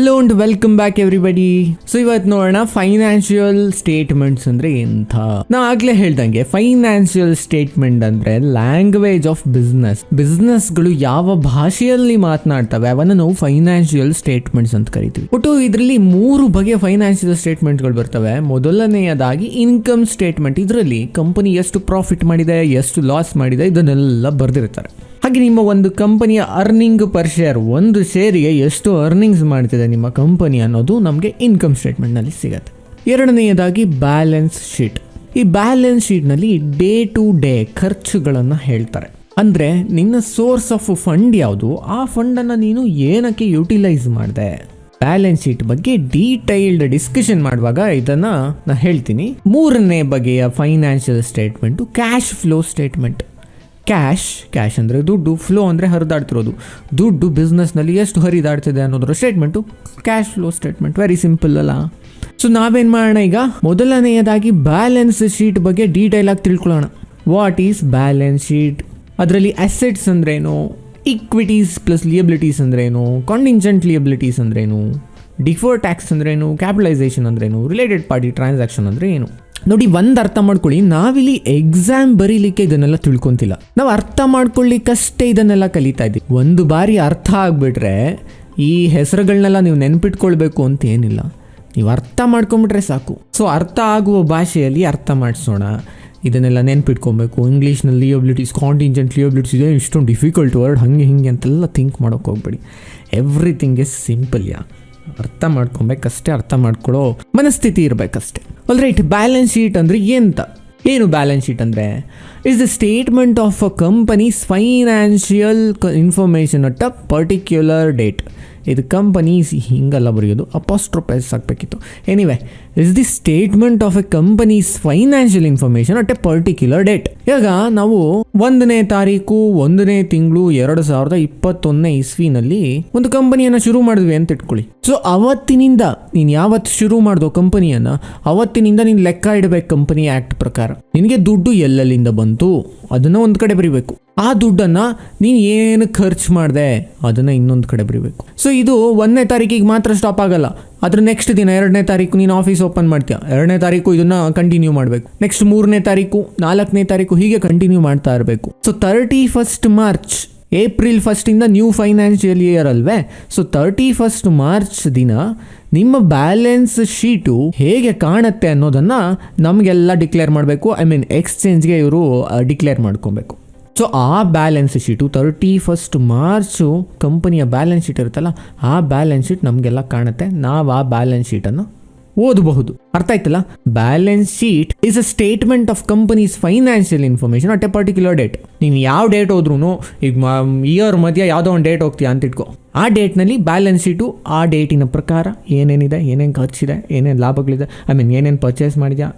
Hello and welcome back everybody so ಇವತ್ತು ನೋಡೋಣ financial statements ಅಂದ್ರೆ ಎಂಥ? ನಾ ಆಗ್ಲೇ ಹೇಳ್ದಂಗೆ ಫೈನಾನ್ಷಿಯಲ್ ಸ್ಟೇಟ್ಮೆಂಟ್ ಅಂದ್ರೆ ಲ್ಯಾಂಗ್ವೇಜ್ ಆಫ್ ಬಿಸ್ನೆಸ್ ಬಿಸ್ನೆಸ್ಗಳು ಯಾವ ಭಾಷೆಯಲ್ಲಿ ಮಾತನಾಡ್ತವೆ, ಅವನ್ನ ನಾವು ಫೈನಾನ್ಷಿಯಲ್ ಸ್ಟೇಟ್ಮೆಂಟ್ಸ್ ಅಂತ ಕರಿತೀವಿ. ಒಟ್ಟು ಇದರಲ್ಲಿ ಮೂರು ಬಗೆಯ ಫೈನಾನ್ಷಿಯಲ್ ಸ್ಟೇಟ್ಮೆಂಟ್ಗಳು ಬರ್ತವೆ. ಮೊದಲನೆಯದಾಗಿ ಇನ್ಕಮ್ ಸ್ಟೇಟ್ಮೆಂಟ್ ಇದರಲ್ಲಿ ಕಂಪನಿ ಎಷ್ಟು ಪ್ರಾಫಿಟ್ ಮಾಡಿದೆ, ಎಷ್ಟು ಲಾಸ್ ಮಾಡಿದೆ, ಇದನ್ನೆಲ್ಲ ಬರೆದಿರ್ತಾರೆ. ಹಾಗೆ ನಿಮ್ಮ ಒಂದು ಕಂಪನಿಯ ಅರ್ನಿಂಗ್ ಪರ್ ಶೇರ್ ಒಂದು ಶೇರಿಗೆ ಎಷ್ಟು ಅರ್ನಿಂಗ್ಸ್ ಮಾಡ್ತಿದೆ ನಿಮ್ಮ ಕಂಪನಿ ಅನ್ನೋದು ನಮಗೆ ಇನ್ಕಮ್ ಸ್ಟೇಟ್ಮೆಂಟ್ನಲ್ಲಿ ಸಿಗುತ್ತೆ. ಎರಡನೆಯದಾಗಿ ಬ್ಯಾಲೆನ್ಸ್ ಶೀಟ್ ಈ ಬ್ಯಾಲೆನ್ಸ್ ಶೀಟ್ನಲ್ಲಿ ಡೇ ಟು ಡೇ ಖರ್ಚುಗಳನ್ನು ಹೇಳ್ತಾರೆ. ಅಂದರೆ ನಿನ್ನ ಸೋರ್ಸ್ ಆಫ್ ಫಂಡ್ ಯಾವುದು? ಆ ಫಂಡನ್ನು ನೀನು ಏನಕ್ಕೆ ಯುಟಿಲೈಸ್ ಮಾಡಿದೆ? ಬ್ಯಾಲೆನ್ಸ್ ಶೀಟ್ ಬಗ್ಗೆ ಡೀಟೈಲ್ಡ್ ಡಿಸ್ಕಷನ್ ಮಾಡುವಾಗ ಇದನ್ನು ನಾನು ಹೇಳ್ತೀನಿ. ಮೂರನೇ ಬಗೆಯ financial statement cash flow statement cash cash ಅಂದರೆ ದುಡ್ಡು ಫ್ಲೋ ಅಂದರೆ ಹರಿದಾಡ್ತಿರೋದು. ದುಡ್ಡು ಬಿಸ್ನೆಸ್ನಲ್ಲಿ ಎಷ್ಟು ಹರಿದಾಡ್ತಿದೆ ಅನ್ನೋದ್ರ statement cash flow statement very simple ಅಲ್ಲ. ಸೊ ನಾವೇನು ಮಾಡೋಣ ಈಗ? ಮೊದಲನೆಯದಾಗಿ ಬ್ಯಾಲೆನ್ಸ್ ಶೀಟ್ ಬಗ್ಗೆ ಡೀಟೇಲ್ ಆಗಿ ತಿಳ್ಕೊಳ್ಳೋಣ. ವಾಟ್ ಈಸ್ ಬ್ಯಾಲೆನ್ಸ್ ಶೀಟ್ ಅದರಲ್ಲಿ ಅಸೆಟ್ಸ್ ಅಂದ್ರೇನು? ಇಕ್ವಿಟೀಸ್ ಪ್ಲಸ್ ಲಿಯಬಿಲಿಟೀಸ್ ಅಂದ್ರೇನು? ಕಾಂಟಿಂಜೆಂಟ್ ಲಿಯಬಿಲಿಟೀಸ್ ಅಂದ್ರೇನು? ಡಿಫೋರ್ ಟ್ಯಾಕ್ಸ್ ಅಂದ್ರೇನು? ಕ್ಯಾಪಿಟಲೈಸೇಷನ್ ಅಂದ್ರೇನು? ರಿಲೇಟೆಡ್ ಪಾರ್ಟಿ ಟ್ರಾನ್ಸಾಕ್ಷನ್ ಅಂದರೆ ಏನು? ನೋಡಿ, ಒಂದು ಅರ್ಥ ಮಾಡ್ಕೊಳ್ಳಿ. ನಾವಿಲ್ಲಿ ಎಕ್ಸಾಮ್ ಬರೀಲಿಕ್ಕೆ ಇದನ್ನೆಲ್ಲ ತಿಳ್ಕೊಂತಿಲ್ಲ. ನಾವು ಅರ್ಥ ಮಾಡ್ಕೊಳ್ಳಿಕ್ಕಷ್ಟೇ ಇದನ್ನೆಲ್ಲ ಕಲಿತಾ ಇದ್ದೀವಿ. ಒಂದು ಬಾರಿ ಅರ್ಥ ಆಗಿಬಿಟ್ರೆ ಈ ಹೆಸರುಗಳನ್ನೆಲ್ಲ ನೀವು ನೆನ್ಪಿಟ್ಕೊಳ್ಬೇಕು ಅಂತ ಏನಿಲ್ಲ. ನೀವು ಅರ್ಥ ಮಾಡ್ಕೊಂಬಿಟ್ರೆ ಸಾಕು. ಸೊ ಅರ್ಥ ಆಗುವ ಭಾಷೆಯಲ್ಲಿ ಅರ್ಥ ಮಾಡಿಸೋಣ. ಇದನ್ನೆಲ್ಲ ನೆನ್ಪಿಟ್ಕೊಬೇಕು. ಇಂಗ್ಲೀಷ್ನಲ್ಲಿ ಲಿಯಬಿಲಿಟೀಸ್ ಕಾಂಟಿಂಜೆಂಟ್ ಲಿಯಬಿಲಿಟೀಸ್ ಇದೆ ಇಷ್ಟೊಂದು ಡಿಫಿಕಲ್ಟ್ ವರ್ಡ್ ಹಾಗೆ ಹಿಂಗೆ ಅಂತೆಲ್ಲ ಥಿಂಕ್ ಮಾಡೋಕೆ ಹೋಗ್ಬೇಡಿ. ಎವ್ರಿಥಿಂಗ್ ಇಸ್ ಸಿಂಪಲ್ ಯಾ. ಅರ್ಥ ಮಾಡ್ಕೊಬೇಕಷ್ಟೇ, ಅರ್ಥ ಮಾಡ್ಕೊಳ್ಳೋ ಮನಸ್ಥಿತಿ ಇರಬೇಕಷ್ಟೇ. ಆಲ್ ರೈಟ್ ಬ್ಯಾಲೆನ್ಸ್ ಶೀಟ್ ಅಂದರೆ ಎಂತ? ಏನು ಬ್ಯಾಲೆನ್ಸ್ ಶೀಟ್ ಅಂದರೆ? Is the statement of a company's financial information at a particular date ಇದು ಕಂಪನೀಸ್ ಹಿಂಗಲ್ಲ ಬರೆಯೋದು, ಅಪಾಸ್ಟ್ರೋಪೈಸ್ ಆಗಬೇಕಿತ್ತು. Anyway is the statement of a company's financial information at a particular date ಇವಾಗ ನಾವು ಒಂದನೇ ತಾರೀಕು, ಒಂದನೇ ತಿಂಗಳು, ಎರಡು ಸಾವಿರದ ಇಪ್ಪತ್ತೊಂದನೇ ಇಸ್ವಿನಲ್ಲಿ ಒಂದು ಕಂಪನಿಯನ್ನು ಶುರು ಮಾಡಿದ್ವಿ ಅಂತ ಇಟ್ಕೊಳ್ಳಿ. ಸೊ ಅವತ್ತಿನಿಂದ ನೀನು ಯಾವತ್ತು ಶುರು ಮಾಡ್ದೋ ಕಂಪನಿಯನ್ನು, ಅವತ್ತಿನಿಂದ ನೀನು ಲೆಕ್ಕ ಇಡಬೇಕು ಕಂಪನಿ ಆ್ಯಕ್ಟ್ ಪ್ರಕಾರ. ನಿನಗೆ ದುಡ್ಡು ಎಲ್ಲೆಲ್ಲಿಂದ ಬಂತು? ಅದನ್ನು ಒಂದು ಕಡೆ ಬರಿಬೇಕು. ಆ ದುಡ್ಡನ್ನು ನೀನು ಏನು ಖರ್ಚು ಮಾಡಿದೆ? ಅದನ್ನು ಇನ್ನೊಂದು ಕಡೆ ಬರಿಬೇಕು. ಸೊ ಇದು ಒಂದನೇ ತಾರೀಕಿಗೆ ಮಾತ್ರ ಸ್ಟಾಪ್ ಆಗಲ್ಲ. ಅದ್ರ ನೆಕ್ಸ್ಟ್ ದಿನ, ಎರಡನೇ ತಾರೀಕು ನೀನು ಆಫೀಸ್ ಓಪನ್ ಮಾಡ್ತೀಯ? ಎರಡನೇ ತಾರೀಕು ಇದನ್ನ ಕಂಟಿನ್ಯೂ ಮಾಡಬೇಕು. ನೆಕ್ಸ್ಟ್ ಮೂರನೇ ತಾರೀಕು, ನಾಲ್ಕನೇ ತಾರೀಕು ಹೀಗೆ ಕಂಟಿನ್ಯೂ ಮಾಡ್ತಾ ಇರಬೇಕು. So thirty first March April ಫಸ್ಟಿಂದ new financial year ಅಲ್ವೇ? ಸೊ ತರ್ಟಿ ಫಸ್ಟ್ ಮಾರ್ಚ್ ದಿನ ನಿಮ್ಮ ಬ್ಯಾಲೆನ್ಸ್ ಶೀಟು ಹೇಗೆ ಕಾಣುತ್ತೆ ಅನ್ನೋದನ್ನು ನಮಗೆಲ್ಲ ಡಿಕ್ಲೇರ್ ಮಾಡಬೇಕು. ಐ ಮೀನ್ ಎಕ್ಸ್ಚೇಂಜ್ಗೆ ಇವರು ಡಿಕ್ಲೇರ್ ಮಾಡ್ಕೊಬೇಕು. ಸೊ ಆ balance sheet thirty first March ಕಂಪನಿಯ ಬ್ಯಾಲೆನ್ಸ್ ಶೀಟ್ ಇರುತ್ತಲ್ಲ, ಆ ಬ್ಯಾಲೆನ್ಸ್ ಶೀಟ್ ನಮಗೆಲ್ಲ ಕಾಣುತ್ತೆ. ನಾವು ಆ ಬ್ಯಾಲೆನ್ಸ್ ಶೀಟನ್ನು ಓದಬಹುದು. ಅರ್ಥ ಆಯ್ತಲ್ಲ? Balance sheet is a statement of company's financial information at a particular date ನೀನು ಯಾವ ಡೇಟ್ ಹೋದ್ರೂ ಈಗ ಇಯರ್ ಮಧ್ಯ ಯಾವುದೋ ಒಂದು ಡೇಟ್ ಹೋಗ್ತೀಯಾ ಅಂತ ಇಟ್ಕೋ. ಆ ಡೇಟ್ನಲ್ಲಿ ಬ್ಯಾಲೆನ್ಸ್ ಶೀಟು ಆ ಡೇಟಿನ ಪ್ರಕಾರ ಏನೇನಿದೆ, ಏನೇನು ಖರ್ಚಿದೆ, ಏನೇನು ಲಾಭಗಳಿದೆ ಐ ಮೀನ್ ಏನೇನು ಪರ್ಚೇಸ್ ಮಾಡಿದ್ಯಾ,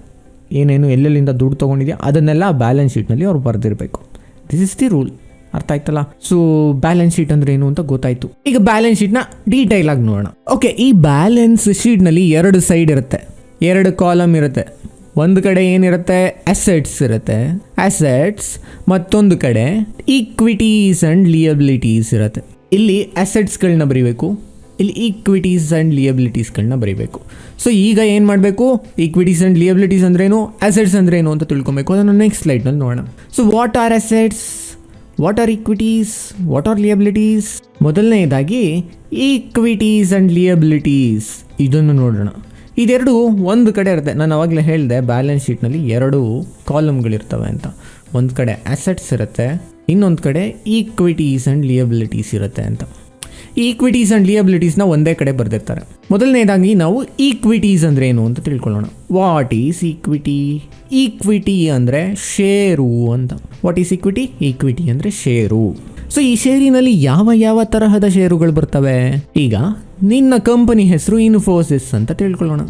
ಏನೇನು ಎಲ್ಲೆಲ್ಲಿಂದ ದುಡ್ಡು ತೊಗೊಂಡಿದ್ಯಾ, ಅದನ್ನೆಲ್ಲ ಬ್ಯಾಲೆನ್ಸ್ ಶೀಟ್ನಲ್ಲಿ ಅವ್ರು ಬರೆದಿರಬೇಕು. ದಿಸ್ ಇಸ್ ದಿ ರೂಲ್ ಅರ್ಥ ಆಯ್ತಲ್ಲ? ಸೊ ಬ್ಯಾಲೆನ್ಸ್ ಶೀಟ್ ಅಂದ್ರೆ ಏನು ಅಂತ ಗೊತ್ತಾಯ್ತು. ಈಗ ಬ್ಯಾಲೆನ್ಸ್ ಶೀಟ್ನ ಡೀಟೈಲ್ ಆಗಿ ನೋಡೋಣ. ಓಕೆ ಈ ಬ್ಯಾಲೆನ್ಸ್ ಶೀಟ್ನಲ್ಲಿ ಎರಡು ಸೈಡ್ ಇರುತ್ತೆ. ಎರಡು ಕಾಲಮ್ ಇರುತ್ತೆ. ಒಂದು ಕಡೆ ಏನಿರುತ್ತೆ? ಅಸೆಟ್ಸ್ ಇರುತ್ತೆ. ಅಸೆಟ್ಸ್ ಮತ್ತೊಂದು ಕಡೆ ಈಕ್ವಿಟೀಸ್ ಅಂಡ್ ಲಿಯಬಿಲಿಟೀಸ್ ಇರುತ್ತೆ. ಇಲ್ಲಿ ಅಸೆಟ್ಸ್ಗಳನ್ನ ಬರೀಬೇಕು. ಇಲ್ಲಿ ಈಕ್ವಿಟೀಸ್ ಆ್ಯಂಡ್ ಲಿಯಬಿಲಿಟೀಸ್ಗಳನ್ನ ಬರೀಬೇಕು. ಸೊ ಈಗ ಏನು ಮಾಡಬೇಕು? ಈಕ್ವಿಟೀಸ್ ಆ್ಯಂಡ್ ಲಿಯಬಿಲಿಟೀಸ್ ಅಂದ್ರೇನು? ಅಸೆಟ್ಸ್ ಅಂದ್ರೇನು ಅಂತ ತಿಳ್ಕೊಬೇಕು. ಅದನ್ನು ನೆಕ್ಸ್ಟ್ ಸ್ಲೈಡ್ನಲ್ಲಿ ನೋಡೋಣ. So what are assets what are equities what are liabilities ಮೊದಲನೇದಾಗಿ ಈಕ್ವಿಟೀಸ್ ಆ್ಯಂಡ್ ಲಿಯಬಿಲಿಟೀಸ್ ಇದನ್ನು ನೋಡೋಣ. ಇದೆರಡು ಒಂದು ಕಡೆ ಇರುತ್ತೆ. ನಾನು ಅವಾಗಲೇ ಹೇಳಿದೆ ಬ್ಯಾಲೆನ್ಸ್ ಶೀಟ್ನಲ್ಲಿ ಎರಡು ಕಾಲಮ್ಗಳಿರ್ತವೆ ಅಂತ. ಒಂದು ಕಡೆ ಅಸೆಟ್ಸ್ ಇರುತ್ತೆ, ಇನ್ನೊಂದು ಕಡೆ ಈಕ್ವಿಟೀಸ್ ಆ್ಯಂಡ್ ಲಿಯಬಿಲಿಟೀಸ್ ಇರುತ್ತೆ ಅಂತ. ಈಕ್ವಿಟೀಸ್ ಆ್ಯಂಡ್ ಲಿಯಬಿಲಿಟೀಸ್ನ ಒಂದೇ ಕಡೆ ಬರೆದಿರ್ತಾರೆ. ಮೊದಲನೇದಾಗಿ ನಾವು ಈಕ್ವಿಟೀಸ್ ಅಂದರೆ ಏನು ಅಂತ ತಿಳ್ಕೊಳ್ಳೋಣ. ವಾಟ್ ಈಸ್ ಈಕ್ವಿಟಿ ಈಕ್ವಿಟಿ ಅಂದರೆ ಶೇರು ಅಂತ. ವಾಟ್ ಈಸ್ ಈಕ್ವಿಟಿ ಈಕ್ವಿಟಿ ಅಂದರೆ ಶೇರು. ಸೊ ಈ ಶೇರಿನಲ್ಲಿ ಯಾವ ಯಾವ ತರಹದ ಶೇರುಗಳು ಬರ್ತವೆ? ಈಗ ನಿನ್ನ ಕಂಪನಿ ಹೆಸರು ಇನ್ಫೋಸಿಸ್ ಅಂತ ತಿಳ್ಕೊಳ್ಳೋಣ.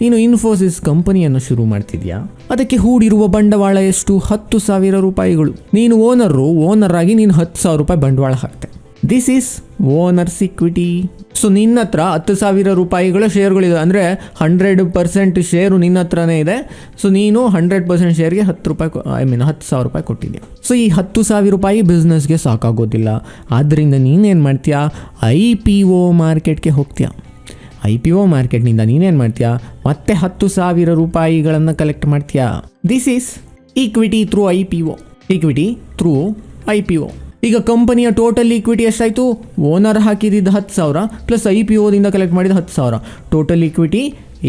ನೀನು ಇನ್ಫೋಸಿಸ್ ಕಂಪನಿಯನ್ನು ಶುರು ಮಾಡ್ತಿದ್ಯಾ? ಅದಕ್ಕೆ ಹೂಡಿರುವ ಬಂಡವಾಳ ಎಷ್ಟು? ಹತ್ತು ಸಾವಿರ ರೂಪಾಯಿಗಳು. ನೀನು ಓನರು ಓನರ್ ಆಗಿ ನೀನು ಹತ್ತು ಸಾವಿರ ರೂಪಾಯಿ ಬಂಡವಾಳ ಹಾಕ್ತೆ this is owner's equity so ನಿನ್ನ ಹತ್ರ ಹತ್ತು ಸಾವಿರ ರೂಪಾಯಿಗಳ ಶೇರ್ಗಳಿದೆ ಅಂದರೆ ಹಂಡ್ರೆಡ್ ಪರ್ಸೆಂಟ್ ಶೇರು ನಿನ್ನ ಹತ್ರನೇ ಇದೆ. ಸೊ ನೀನು ಹಂಡ್ರೆಡ್ ಪರ್ಸೆಂಟ್ ಶೇರ್ಗೆ ಹತ್ತು ರೂಪಾಯಿ ಐ ಮೀನ್ ಹತ್ತು ಸಾವಿರ ರೂಪಾಯಿ ಕೊಟ್ಟಿದ್ದೀಯ ಸೊ ಈ ಹತ್ತು ಸಾವಿರ ರೂಪಾಯಿ ಬಿಸ್ನೆಸ್ಗೆ ಸಾಕಾಗೋದಿಲ್ಲ. ಆದ್ದರಿಂದ ನೀನೇನು ಮಾಡ್ತೀಯಾ? ಐ ಪಿ ಒ ಮಾರ್ಕೆಟ್ಗೆ ಹೋಗ್ತೀಯಾ? ಐ ಪಿ ಒ ಮಾರ್ಕೆಟ್ನಿಂದ ನೀನೇನು ಮಾಡ್ತೀಯಾ? ಮತ್ತೆ ಹತ್ತು ಸಾವಿರ ರೂಪಾಯಿಗಳನ್ನು ಕಲೆಕ್ಟ್ ಮಾಡ್ತೀಯಾ? This is equity through I P O. Equity through I P O. ಈಗ ಕಂಪನಿಯ ಟೋಟಲ್ ಈಕ್ವಿಟಿ ಎಷ್ಟಾಯಿತು? ಓನರ್ ಹಾಕಿದ್ದು ಹತ್ತು ಸಾವಿರ ಪ್ಲಸ್ ಐ ಪಿ ಓದಿಂದ ಕಲೆಕ್ಟ್ ಮಾಡಿದ ಹತ್ತು ಸಾವಿರ. ಟೋಟಲ್ ಈಕ್ವಿಟಿ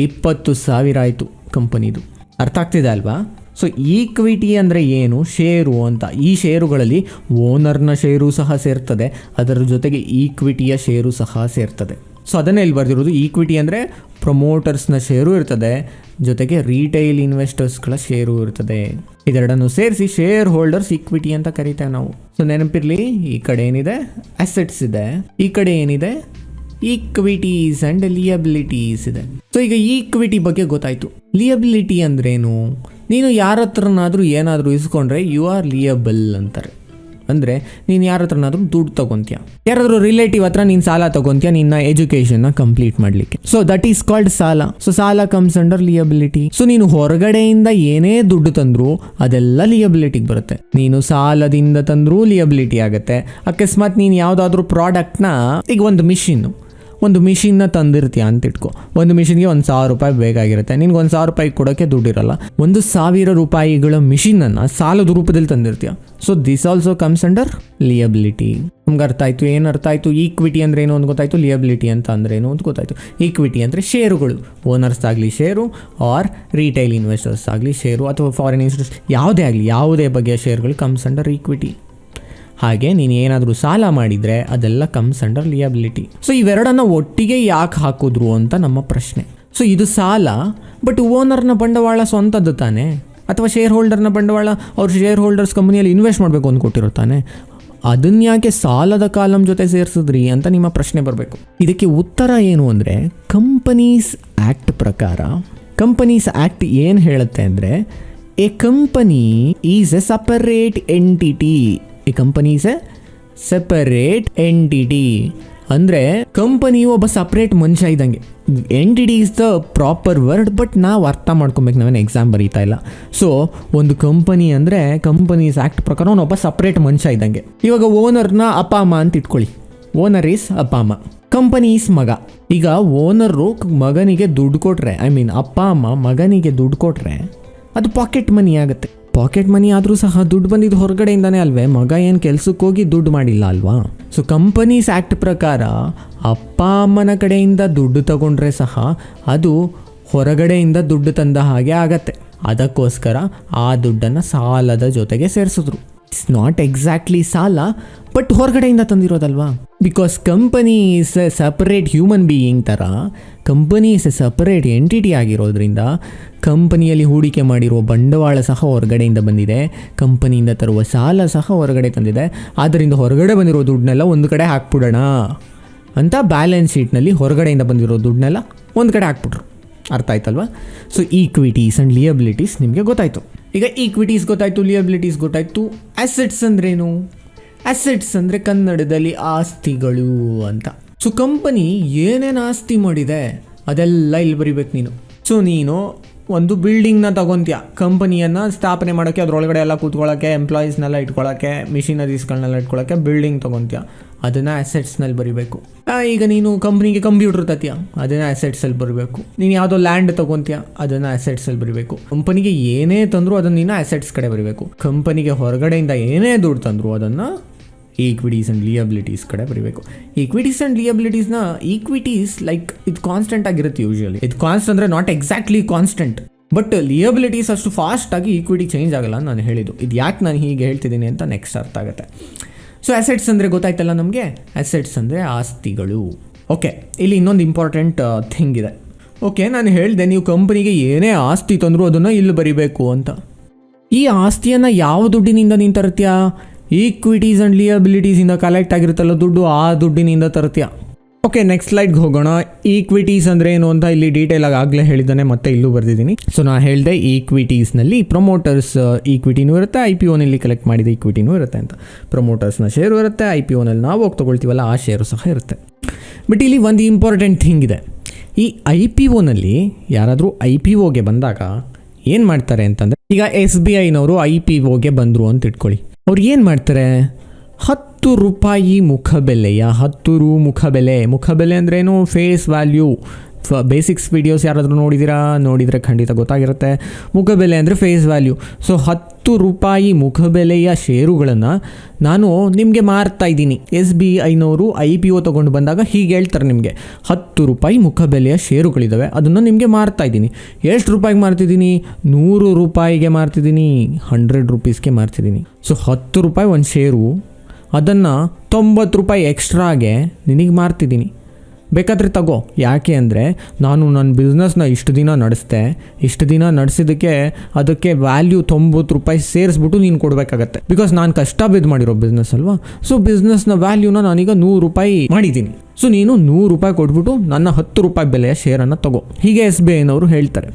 ಇಪ್ಪತ್ತು ಸಾವಿರ ಆಯಿತು ಕಂಪನಿದು. ಅರ್ಥ ಆಗ್ತಿದೆ ಅಲ್ವಾ? ಸೊ ಈಕ್ವಿಟಿ ಅಂದರೆ ಏನು? ಷೇರು ಅಂತ. ಈ ಷೇರುಗಳಲ್ಲಿ ಓನರ್ನ ಷೇರು ಸಹ ಸೇರ್ತದೆ, ಅದರ ಜೊತೆಗೆ ಈಕ್ವಿಟಿಯ ಷೇರು ಸಹ ಸೇರ್ತದೆ. ಸೊ ಅದನ್ನೇ ಇಲ್ಲಿ ಬರೆದಿರೋದು. ಈಕ್ವಿಟಿ ಅಂದರೆ ಪ್ರಮೋಟರ್ಸ್ನ ಶೇರು ಇರ್ತದೆ. ಜೊತೆಗೆ ರೀಟೈಲ್ ಇನ್ವೆಸ್ಟರ್ಸ್ಗಳ ಶೇರು ಇರ್ತದೆ. ಇದೆರಡನ್ನು ಸೇರಿಸಿ ಶೇರ್ ಹೋಲ್ಡರ್ಸ್ ಈಕ್ವಿಟಿ ಅಂತ ಕರಿತೇವೆ ನಾವು. ಸೊ ನೆನಪಿರಲಿ, ಈ ಕಡೆ ಏನಿದೆ? ಅಸೆಟ್ಸ್ ಇದೆ. ಈ ಕಡೆ ಏನಿದೆ? ಈಕ್ವಿಟೀಸ್ ಆ್ಯಂಡ್ ಲಿಯಬಿಲಿಟೀಸ್ ಇದೆ. ಸೊ ಈಗ ಈಕ್ವಿಟಿ ಬಗ್ಗೆ ಗೊತ್ತಾಯ್ತು. ಲಿಯಬಿಲಿಟಿ ಅಂದ್ರೇನು? ನೀನು ಯಾರ ಹತ್ರನಾದರೂ ಏನಾದರೂ ಇಸ್ಕೊಂಡ್ರೆ ಯು ಆರ್ ಲಿಯಬಲ್ ಅಂತಾರೆ. ಅಂದರೆ ನೀನು ಯಾರ ಹತ್ರನಾದ್ರೂ ದುಡ್ಡು ತಗೊಂತೀಯ? ಯಾರಾದರೂ ರಿಲೇಟಿವ್ ಹತ್ರ ನೀನು ಸಾಲ ತಗೊಂತೀಯ ನಿನ್ನ ಎಜುಕೇಷನ್ನ ಕಂಪ್ಲೀಟ್ ಮಾಡಲಿಕ್ಕೆ? ಸೊ ದಟ್ ಈಸ್ ಕಾಲ್ಡ್ ಸಾಲ. ಸೊ ಸಾಲ ಕಮ್ಸ್ ಅಂಡರ್ ಲಿಯಬಿಲಿಟಿ ಸೊ ನೀನು ಹೊರಗಡೆಯಿಂದ ಏನೇ ದುಡ್ಡು ತಂದರೂ ಅದೆಲ್ಲ ಲಿಯಬಿಲಿಟಿಗೆ ಬರುತ್ತೆ. ನೀನು ಸಾಲದಿಂದ ತಂದರೂ ಲಿಯಬಿಲಿಟಿ ಆಗುತ್ತೆ. ಅಕಸ್ಮಾತ್ ನೀನು ಯಾವುದಾದ್ರೂ ಪ್ರಾಡಕ್ಟ್ನ ಈಗ ಒಂದು ಮಿಷಿನ್ನು ಒಂದು ಮಿಷಿನ್ನ ತಂದಿರ್ತೀಯ ಅಂತ ಇಟ್ಕೋ. ಒಂದು ಮಿಷಿನ್ಗೆ ಒಂದು ಸಾವಿರ ರೂಪಾಯಿ ಬೇಕಾಗಿರುತ್ತೆ. ನಿನ್ಗೆ ಒಂದು ಸಾವಿರ ರೂಪಾಯಿ ಕೊಡೋಕ್ಕೆ ದುಡ್ಡಿರಲ್ಲ ಒಂದು ಸಾವಿರ ರೂಪಾಯಿಗಳ ಮಿಷಿನನ್ನು ಸಾಲದ ರೂಪದಲ್ಲಿ ತಂದಿರ್ತೀಯ. So this also comes under liability ನಮ್ಗೆ ಅರ್ಥ ಆಯಿತು, ಏನು ಅರ್ಥ ಆಯಿತು? ಈಕ್ವಿಟಿ ಅಂದ್ರೆ ಏನು ಅಂತ ಗೊತ್ತಾಯಿತು? ಲಿಯಬಿಲಿಟಿ ಅಂತ ಅಂದ್ರೆ ಏನು ಅಂತ ಗೊತ್ತಾಯಿತು. ಈಕ್ವಿಟಿ ಅಂದರೆ ಷೇರುಗಳು ಓನರ್ಸ್ ಆಗಲಿ ಷೇರು ಆರ್ ರಿಟೈಲ್ ಇನ್ವೆಸ್ಟರ್ಸ್ ಆಗಲಿ ಷೇರು ಅಥವಾ ಫಾರಿನ್ ಇನ್ವೆಸ್ಟರ್ಸ್ ಯಾವುದೇ ಆಗಲಿ, ಯಾವುದೇ ಬಗೆಯ ಷೇರುಗಳು ಕಮ್ಸ್ ಅಂಡರ್ ಈಕ್ವಿಟಿ ಹಾಗೆ ನೀನು ಏನಾದರೂ ಸಾಲ ಮಾಡಿದರೆ ಅದೆಲ್ಲ ಕಮ್ಸ್ ಅಂಡರ್ ಲಿಯಬಿಲಿಟಿ ಸೊ ಇವೆರಡನ್ನ ಒಟ್ಟಿಗೆ ಯಾಕೆ ಹಾಕಿದ್ರು ಅಂತ ನಮ್ಮ ಪ್ರಶ್ನೆ. ಸೊ ಇದು ಸಾಲ ಬಟ್ ಓನರ್ನ ಬಂಡವಾಳ ಸ್ವಂತದ್ದು ತಾನೆ? ಅಥವಾ ಶೇರ್ ಹೋಲ್ಡರ್ನ ಬಂಡವಾಳ ಅವ್ರ ಶೇರ್ ಹೋಲ್ಡರ್ಸ್ ಕಂಪನಿಯಲ್ಲಿ ಇನ್ವೆಸ್ಟ್ ಮಾಡಬೇಕು ಅಂತ ಕೊಟ್ಟಿರೋ ತಾನೆ? ಅದನ್ನ ಯಾಕೆ ಸಾಲದ ಕಾಲಂ ಜೊತೆ ಸೇರಿಸಿದ್ರಿ ಅಂತ ನಿಮ್ಮ ಪ್ರಶ್ನೆ ಬರಬೇಕು. ಇದಕ್ಕೆ ಉತ್ತರ ಏನು ಅಂದರೆ ಕಂಪನೀಸ್ ಆ್ಯಕ್ಟ್ ಪ್ರಕಾರ ಕಂಪನೀಸ್ ಆ್ಯಕ್ಟ್ ಏನು ಹೇಳುತ್ತೆ ಅಂದರೆ a company is a separate entity a company is a separate entity ಅಂದರೆ ಕಂಪನಿಯು ಒಬ್ಬ ಸಪ್ರೇಟ್ ಮನುಷ್ಯ ಇದ್ದಂಗೆ. Entity is the proper word but ನಾವು ಅರ್ಥ ಮಾಡ್ಕೊಬೇಕು, ನಾವೇನು ಎಕ್ಸಾಮ್ ಬರೀತಾ ಇಲ್ಲ. ಸೊ ಒಂದು ಕಂಪನಿ ಅಂದರೆ ಕಂಪನೀಸ್ ಆ್ಯಕ್ಟ್ ಪ್ರಕಾರ ಒಬ್ಬ ಸಪ್ರೇಟ್ ಮನುಷ್ಯ ಇದ್ದಂಗೆ. ಇವಾಗ ಓನರ್ನ ಅಪ್ಪ, ಅಮ್ಮ ಅಂತ ಇಟ್ಕೊಳ್ಳಿ. ಓನರ್ ಈಸ್ ಅಪ್ಪ, ಅಮ್ಮ. ಕಂಪನಿ ಈಸ್ ಮಗ. ಈಗ ಓನರು ಮಗನಿಗೆ ದುಡ್ಡು ಕೊಟ್ರೆ ಐ ಮೀನ್ ಅಪ್ಪ, ಅಮ್ಮ ಮಗನಿಗೆ ದುಡ್ಡು ಕೊಟ್ರೆ, ಅದು ಪಾಕೆಟ್ ಮನಿ ಆಗುತ್ತೆ. ಪಾಕೆಟ್ ಮನಿ ಆದರೂ ಸಹ ದುಡ್ಡು ಬಂದಿದ್ದು ಹೊರಗಡೆಯಿಂದಾನೆ ಅಲ್ವೇ? ಮಗ ಏನು ಕೆಲಸಕ್ಕೆ ಹೋಗಿ ದುಡ್ಡು ಮಾಡಿಲ್ಲ ಅಲ್ವಾ? ಸೊ ಕಂಪನೀಸ್ ಆ್ಯಕ್ಟ್ ಪ್ರಕಾರ ಅಪ್ಪ ಅಮ್ಮನ ಕಡೆಯಿಂದ ದುಡ್ಡು ತಗೊಂಡ್ರೆ ಸಹ ಅದು ಹೊರಗಡೆಯಿಂದ ದುಡ್ಡು ತಂದ ಹಾಗೆ ಆಗತ್ತೆ. ಅದಕ್ಕೋಸ್ಕರ ಆ ದುಡ್ಡನ್ನು ಸಾಲದ ಜೊತೆಗೆ ಸೇರಿಸಿದ್ರು. ಇಟ್ಸ್ ನಾಟ್ ಎಕ್ಸಾಕ್ಟ್ಲಿ ಸಾಲ ಬಟ್ ಹೊರಗಡೆಯಿಂದ ತಂದಿರೋದಲ್ವಾ? Because company is a separate human being ಥರ company is a separate entity ಆಗಿರೋದ್ರಿಂದ ಕಂಪನಿಯಲ್ಲಿ ಹೂಡಿಕೆ ಮಾಡಿರುವ ಬಂಡವಾಳ ಸಹ ಹೊರಗಡೆಯಿಂದ ಬಂದಿದೆ ಕಂಪನಿಯಿಂದ ತರುವ ಸಾಲ ಸಹ ಹೊರಗಡೆ ತಂದಿದೆ, ಆದ್ದರಿಂದ ಹೊರಗಡೆ ಬಂದಿರೋ ದುಡ್ಡನ್ನೆಲ್ಲ ಒಂದು ಕಡೆ ಹಾಕ್ಬಿಡೋಣ ಅಂತ ಬ್ಯಾಲೆನ್ಸ್ ಶೀಟ್ನಲ್ಲಿ ಹೊರಗಡೆಯಿಂದ ಬಂದಿರೋ ದುಡ್ಡನ್ನೆಲ್ಲ ಒಂದು ಕಡೆ ಹಾಕ್ಬಿಟ್ರು. ಅರ್ಥ ಆಯ್ತಲ್ವಾ? ಸೊ ಈಕ್ವಿಟೀಸ್ ಆ್ಯಂಡ್ ಲಿಯಬಿಲಿಟೀಸ್ ನಿಮಗೆ ಗೊತ್ತಾಯಿತು. ಈಗ ಈಕ್ವಿಟೀಸ್ ಗೊತ್ತಾಯಿತು ಲಿಯಬಿಲಿಟೀಸ್ ಗೊತ್ತಾಯಿತು. ಅಸೆಟ್ಸ್ ಅಂದ್ರೇನು? ಅಸೆಟ್ಸ್ ಅಂದರೆ ಕನ್ನಡದಲ್ಲಿ ಆಸ್ತಿಗಳು ಅಂತ. ಸೊ ಕಂಪನಿ ಏನೇನು ಆಸ್ತಿ ಮಾಡಿದೆ, ಅದೆಲ್ಲ ಇಲ್ಲಿ ಬರಿಬೇಕು ನೀನು. ಸೊ ನೀನು ಒಂದು ಬಿಲ್ಡಿಂಗ್ನ ತಗೊಂತೀಯ. ಕಂಪನಿಯನ್ನು ಸ್ಥಾಪನೆ ಮಾಡೋಕ್ಕೆ, ಅದರೊಳಗಡೆ ಎಲ್ಲ ಕೂತ್ಕೊಳ್ಳೋಕ್ಕೆ ಎಂಪ್ಲಾಯೀಸ್ನೆಲ್ಲ ಇಟ್ಕೊಳ್ಳೋಕ್ಕೆ ಮಿಷಿನರೀಸ್ಗಳನ್ನೆಲ್ಲ ಇಟ್ಕೊಳ್ಳೋಕ್ಕೆ ಬಿಲ್ಡಿಂಗ್ ತಗೊಂತೀಯ. ಅದನ್ನು ಅಸೆಟ್ಸ್ನಲ್ಲಿ ಬರಿಬೇಕು. ಈಗ ನೀನು ಕಂಪ್ನಿಗೆ ಕಂಪ್ಯೂಟರ್ ತತ್ತೀಯ ಅದನ್ನು ಅಸೆಟ್ಸಲ್ಲಿ ಬರಬೇಕು. ನೀನು ಯಾವುದೋ ಲ್ಯಾಂಡ್ ತಗೊಂತೀಯ? ಅದನ್ನು ಅಸೆಟ್ಸಲ್ಲಿ ಬರಬೇಕು. ಕಂಪನಿಗೆ ಏನೇ ತಂದರೂ ಅದನ್ನು ನೀನು ಅಸೆಟ್ಸ್ ಕಡೆ ಬರಬೇಕು. ಕಂಪನಿಗೆ ಹೊರಗಡೆಯಿಂದ ಏನೇ ದುಡ್ಡು ತಂದರೂ ಅದನ್ನು ಈಕ್ವಿಟೀಸ್ ಆ್ಯಂಡ್ ಲಿಯಬಿಲಿಟೀಸ್ ಕಡೆ ಬರೀಬೇಕು. ಈಕ್ವಿಟೀಸ್ ಆ್ಯಂಡ್ ಲಿಯಬಿಲಿಟೀಸ್ನ ಈಕ್ವಿಟೀಸ್ ಲೈಕ್ ಇದು ಕಾನ್ಸ್ಟೆಂಟ್ ಆಗಿರುತ್ತೆ ಯೂಶಲಿ ಇದು ಕಾನ್ಸ್ಟ್ ಅಂದರೆ not exactly constant but liabilities ಅಷ್ಟು ಫಾಸ್ಟಾಗಿ ಈಕ್ವಿಟಿ ಚೇಂಜ್ ಆಗಲ್ಲ ನಾನು ಹೇಳಿದ್ದು. ಇದು ಯಾಕೆ ನಾನು ಹೀಗೆ ಹೇಳ್ತಿದ್ದೀನಿ ಅಂತ ನೆಕ್ಸ್ಟ್ ಅರ್ಥ ಆಗುತ್ತೆ. ಸೊ ಅಸೆಟ್ಸ್ ಅಂದರೆ ಗೊತ್ತಾಯ್ತಲ್ಲ ನಮಗೆ? ಅಸೆಟ್ಸ್ ಅಂದರೆ ಆಸ್ತಿಗಳು. ಓಕೆ ಇಲ್ಲಿ ಇನ್ನೊಂದು ಇಂಪಾರ್ಟೆಂಟ್ ಥಿಂಗ್ ಇದೆ. ಓಕೆ ನಾನು ಹೇಳಿದೆ, ನೀವು ಕಂಪನಿಗೆ ಏನೇ ಆಸ್ತಿ ತಂದರೂ ಅದನ್ನು ಇಲ್ಲಿ ಬರಿಬೇಕು ಅಂತ. ಈ ಆಸ್ತಿಯನ್ನು ಯಾವ ದುಡ್ಡಿನಿಂದ ನೀನು ತರ್ತೀಯಾ? ಈಕ್ವಿಟೀಸ್ ಆ್ಯಂಡ್ ಲಿಯಬಿಲಿಟೀಸಿಂದ ಕಲೆಕ್ಟ್ ಆಗಿರುತ್ತಲ್ಲ ದುಡ್ಡು, ಆ ದುಡ್ಡಿನಿಂದ ತರ್ತೀಯ? ಓಕೆ ನೆಕ್ಸ್ಟ್ ಸ್ಲೈಡ್ಗೆ ಹೋಗೋಣ. ಈಕ್ವಿಟೀಸ್ ಅಂದರೆ ಏನು ಅಂತ ಇಲ್ಲಿ ಡೀಟೇಲ್ ಆಗಿ ಆಗಲೇ ಹೇಳಿದ್ದಾನೆ, ಮತ್ತೆ ಇಲ್ಲೂ ಬರೆದಿದ್ದೀನಿ. ಸೊ ನಾನು ಹೇಳಿದೆ ಈಕ್ವಿಟೀಸ್ನಲ್ಲಿ ಪ್ರೊಮೋಟರ್ಸ್ ಈಕ್ವಿಟಿನೂ ಇರುತ್ತೆ ಐ ಪಿ ಒನಲ್ಲಿ ಕಲೆಕ್ಟ್ ಮಾಡಿದ ಈಕ್ವಿಟಿನೂ ಇರುತ್ತೆ ಅಂತ. ಪ್ರೊಮೋಟರ್ಸ್ನ ಶೇರು ಇರುತ್ತೆ ಐ ಪಿ ಒನಲ್ಲಿ ನಾವು ಹೋಗಿ ತೊಗೊಳ್ತೀವಲ್ಲ, ಆ ಶೇರು ಸಹ ಇರುತ್ತೆ. ಬಟ್ ಇಲ್ಲಿ ಒಂದು ಇಂಪಾರ್ಟೆಂಟ್ ಥಿಂಗ್ ಇದೆ. ಈ ಐ ಪಿ ಒನಲ್ಲಿ ಯಾರಾದರೂ ಐ ಪಿ ಒಗೆ ಬಂದಾಗ ಏನು ಮಾಡ್ತಾರೆ ಅಂತಂದರೆ, ಈಗ ಎಸ್ ಬಿ ಐನವರು ಐ ಪಿ ಓಗೆ ಬಂದರು ಅಂತ ಇಟ್ಕೊಳ್ಳಿ. ಅವ್ರು ಏನು ಮಾಡ್ತಾರೆ? ಹತ್ತು ಹತ್ತು ರೂಪಾಯಿ ಮುಖಬೆಲೆಯ ಹತ್ತು ರು ಮುಖಬೆಲೆ. ಮುಖಬೆಲೆ ಅಂದ್ರೇನು ಫೇಸ್ ವ್ಯಾಲ್ಯೂ ಬೇಸಿಕ್ಸ್ ವಿಡಿಯೋಸ್ ಯಾರಾದರೂ ನೋಡಿದಿರಾ? ನೋಡಿದರೆ ಖಂಡಿತ ಗೊತ್ತಾಗಿರುತ್ತೆ. ಮುಖಬೆಲೆ ಅಂದರೆ ಫೇಸ್ ವ್ಯಾಲ್ಯೂ ಸೊ ಹತ್ತು ರೂಪಾಯಿ ಮುಖಬೆಲೆಯ ಷೇರುಗಳನ್ನು ನಾನು ನಿಮಗೆ ಮಾರ್ತಾ ಇದ್ದೀನಿ. ಎಸ್ ಬಿ ಐನವರು ಐ ಪಿ ಒ ತೊಗೊಂಡು ಬಂದಾಗ ಹೀಗೆ ಹೇಳ್ತಾರೆ ನಿಮಗೆ. ಹತ್ತು ರೂಪಾಯಿ ಮುಖಬೆಲೆಯ ಷೇರುಗಳಿದ್ದಾವೆ ಅದನ್ನು ನಿಮಗೆ ಮಾರ್ತಾ ಇದ್ದೀನಿ. ಎಷ್ಟು ರೂಪಾಯಿಗೆ ಮಾರ್ತಿದ್ದೀನಿ? ನೂರು ರೂಪಾಯಿಗೆ ಮಾರ್ತಿದ್ದೀನಿ. ಹಂಡ್ರೆಡ್ ರುಪೀಸ್ಗೆ ಮಾರ್ತಿದ್ದೀನಿ. ಸೊ ಹತ್ತು ರೂಪಾಯಿ ಒಂದು ಷೇರು ಅದನ್ನು ತೊಂಬತ್ತು ರೂಪಾಯಿ ಎಕ್ಸ್ಟ್ರಾಗೆ ನಿನಗೆ ಮಾರ್ತಿದ್ದೀನಿ ಬೇಕಾದರೆ ತಗೋ. ಯಾಕೆ ಅಂದರೆ ನಾನು ನನ್ನ ಬಿಸ್ನೆಸ್ನ ಇಷ್ಟು ದಿನ ನಡೆಸ್ದೆ. ಇಷ್ಟು ದಿನ ನಡೆಸಿದ್ದಕ್ಕೆ ಅದಕ್ಕೆ ವ್ಯಾಲ್ಯೂ ತೊಂಬತ್ತು ರೂಪಾಯಿ ಸೇರಿಸ್ಬಿಟ್ಟು ನೀನು ಕೊಡಬೇಕಾಗತ್ತೆ. ಬಿಕಾಸ್ ನಾನು ಕಷ್ಟ ಬಿದ್ದು ಮಾಡಿರೋ ಬಿಸ್ನೆಸ್ ಅಲ್ವಾ? ಸೊ ಬಿಸ್ನೆಸ್ನ ವ್ಯಾಲ್ಯೂನ ನಾನೀಗ ನೂರು ರೂಪಾಯಿ ಮಾಡಿದ್ದೀನಿ ಸೊ ನೀನು ನೂರು ರೂಪಾಯಿ ಕೊಟ್ಬಿಟ್ಟು ನನ್ನ ಹತ್ತು ರೂಪಾಯಿ ಬೆಲೆಯ ಶೇರನ್ನು ತಗೋ. ಹೀಗೆ ಎಸ್ ಬಿ ಐನವರು ಹೇಳ್ತಾರೆ.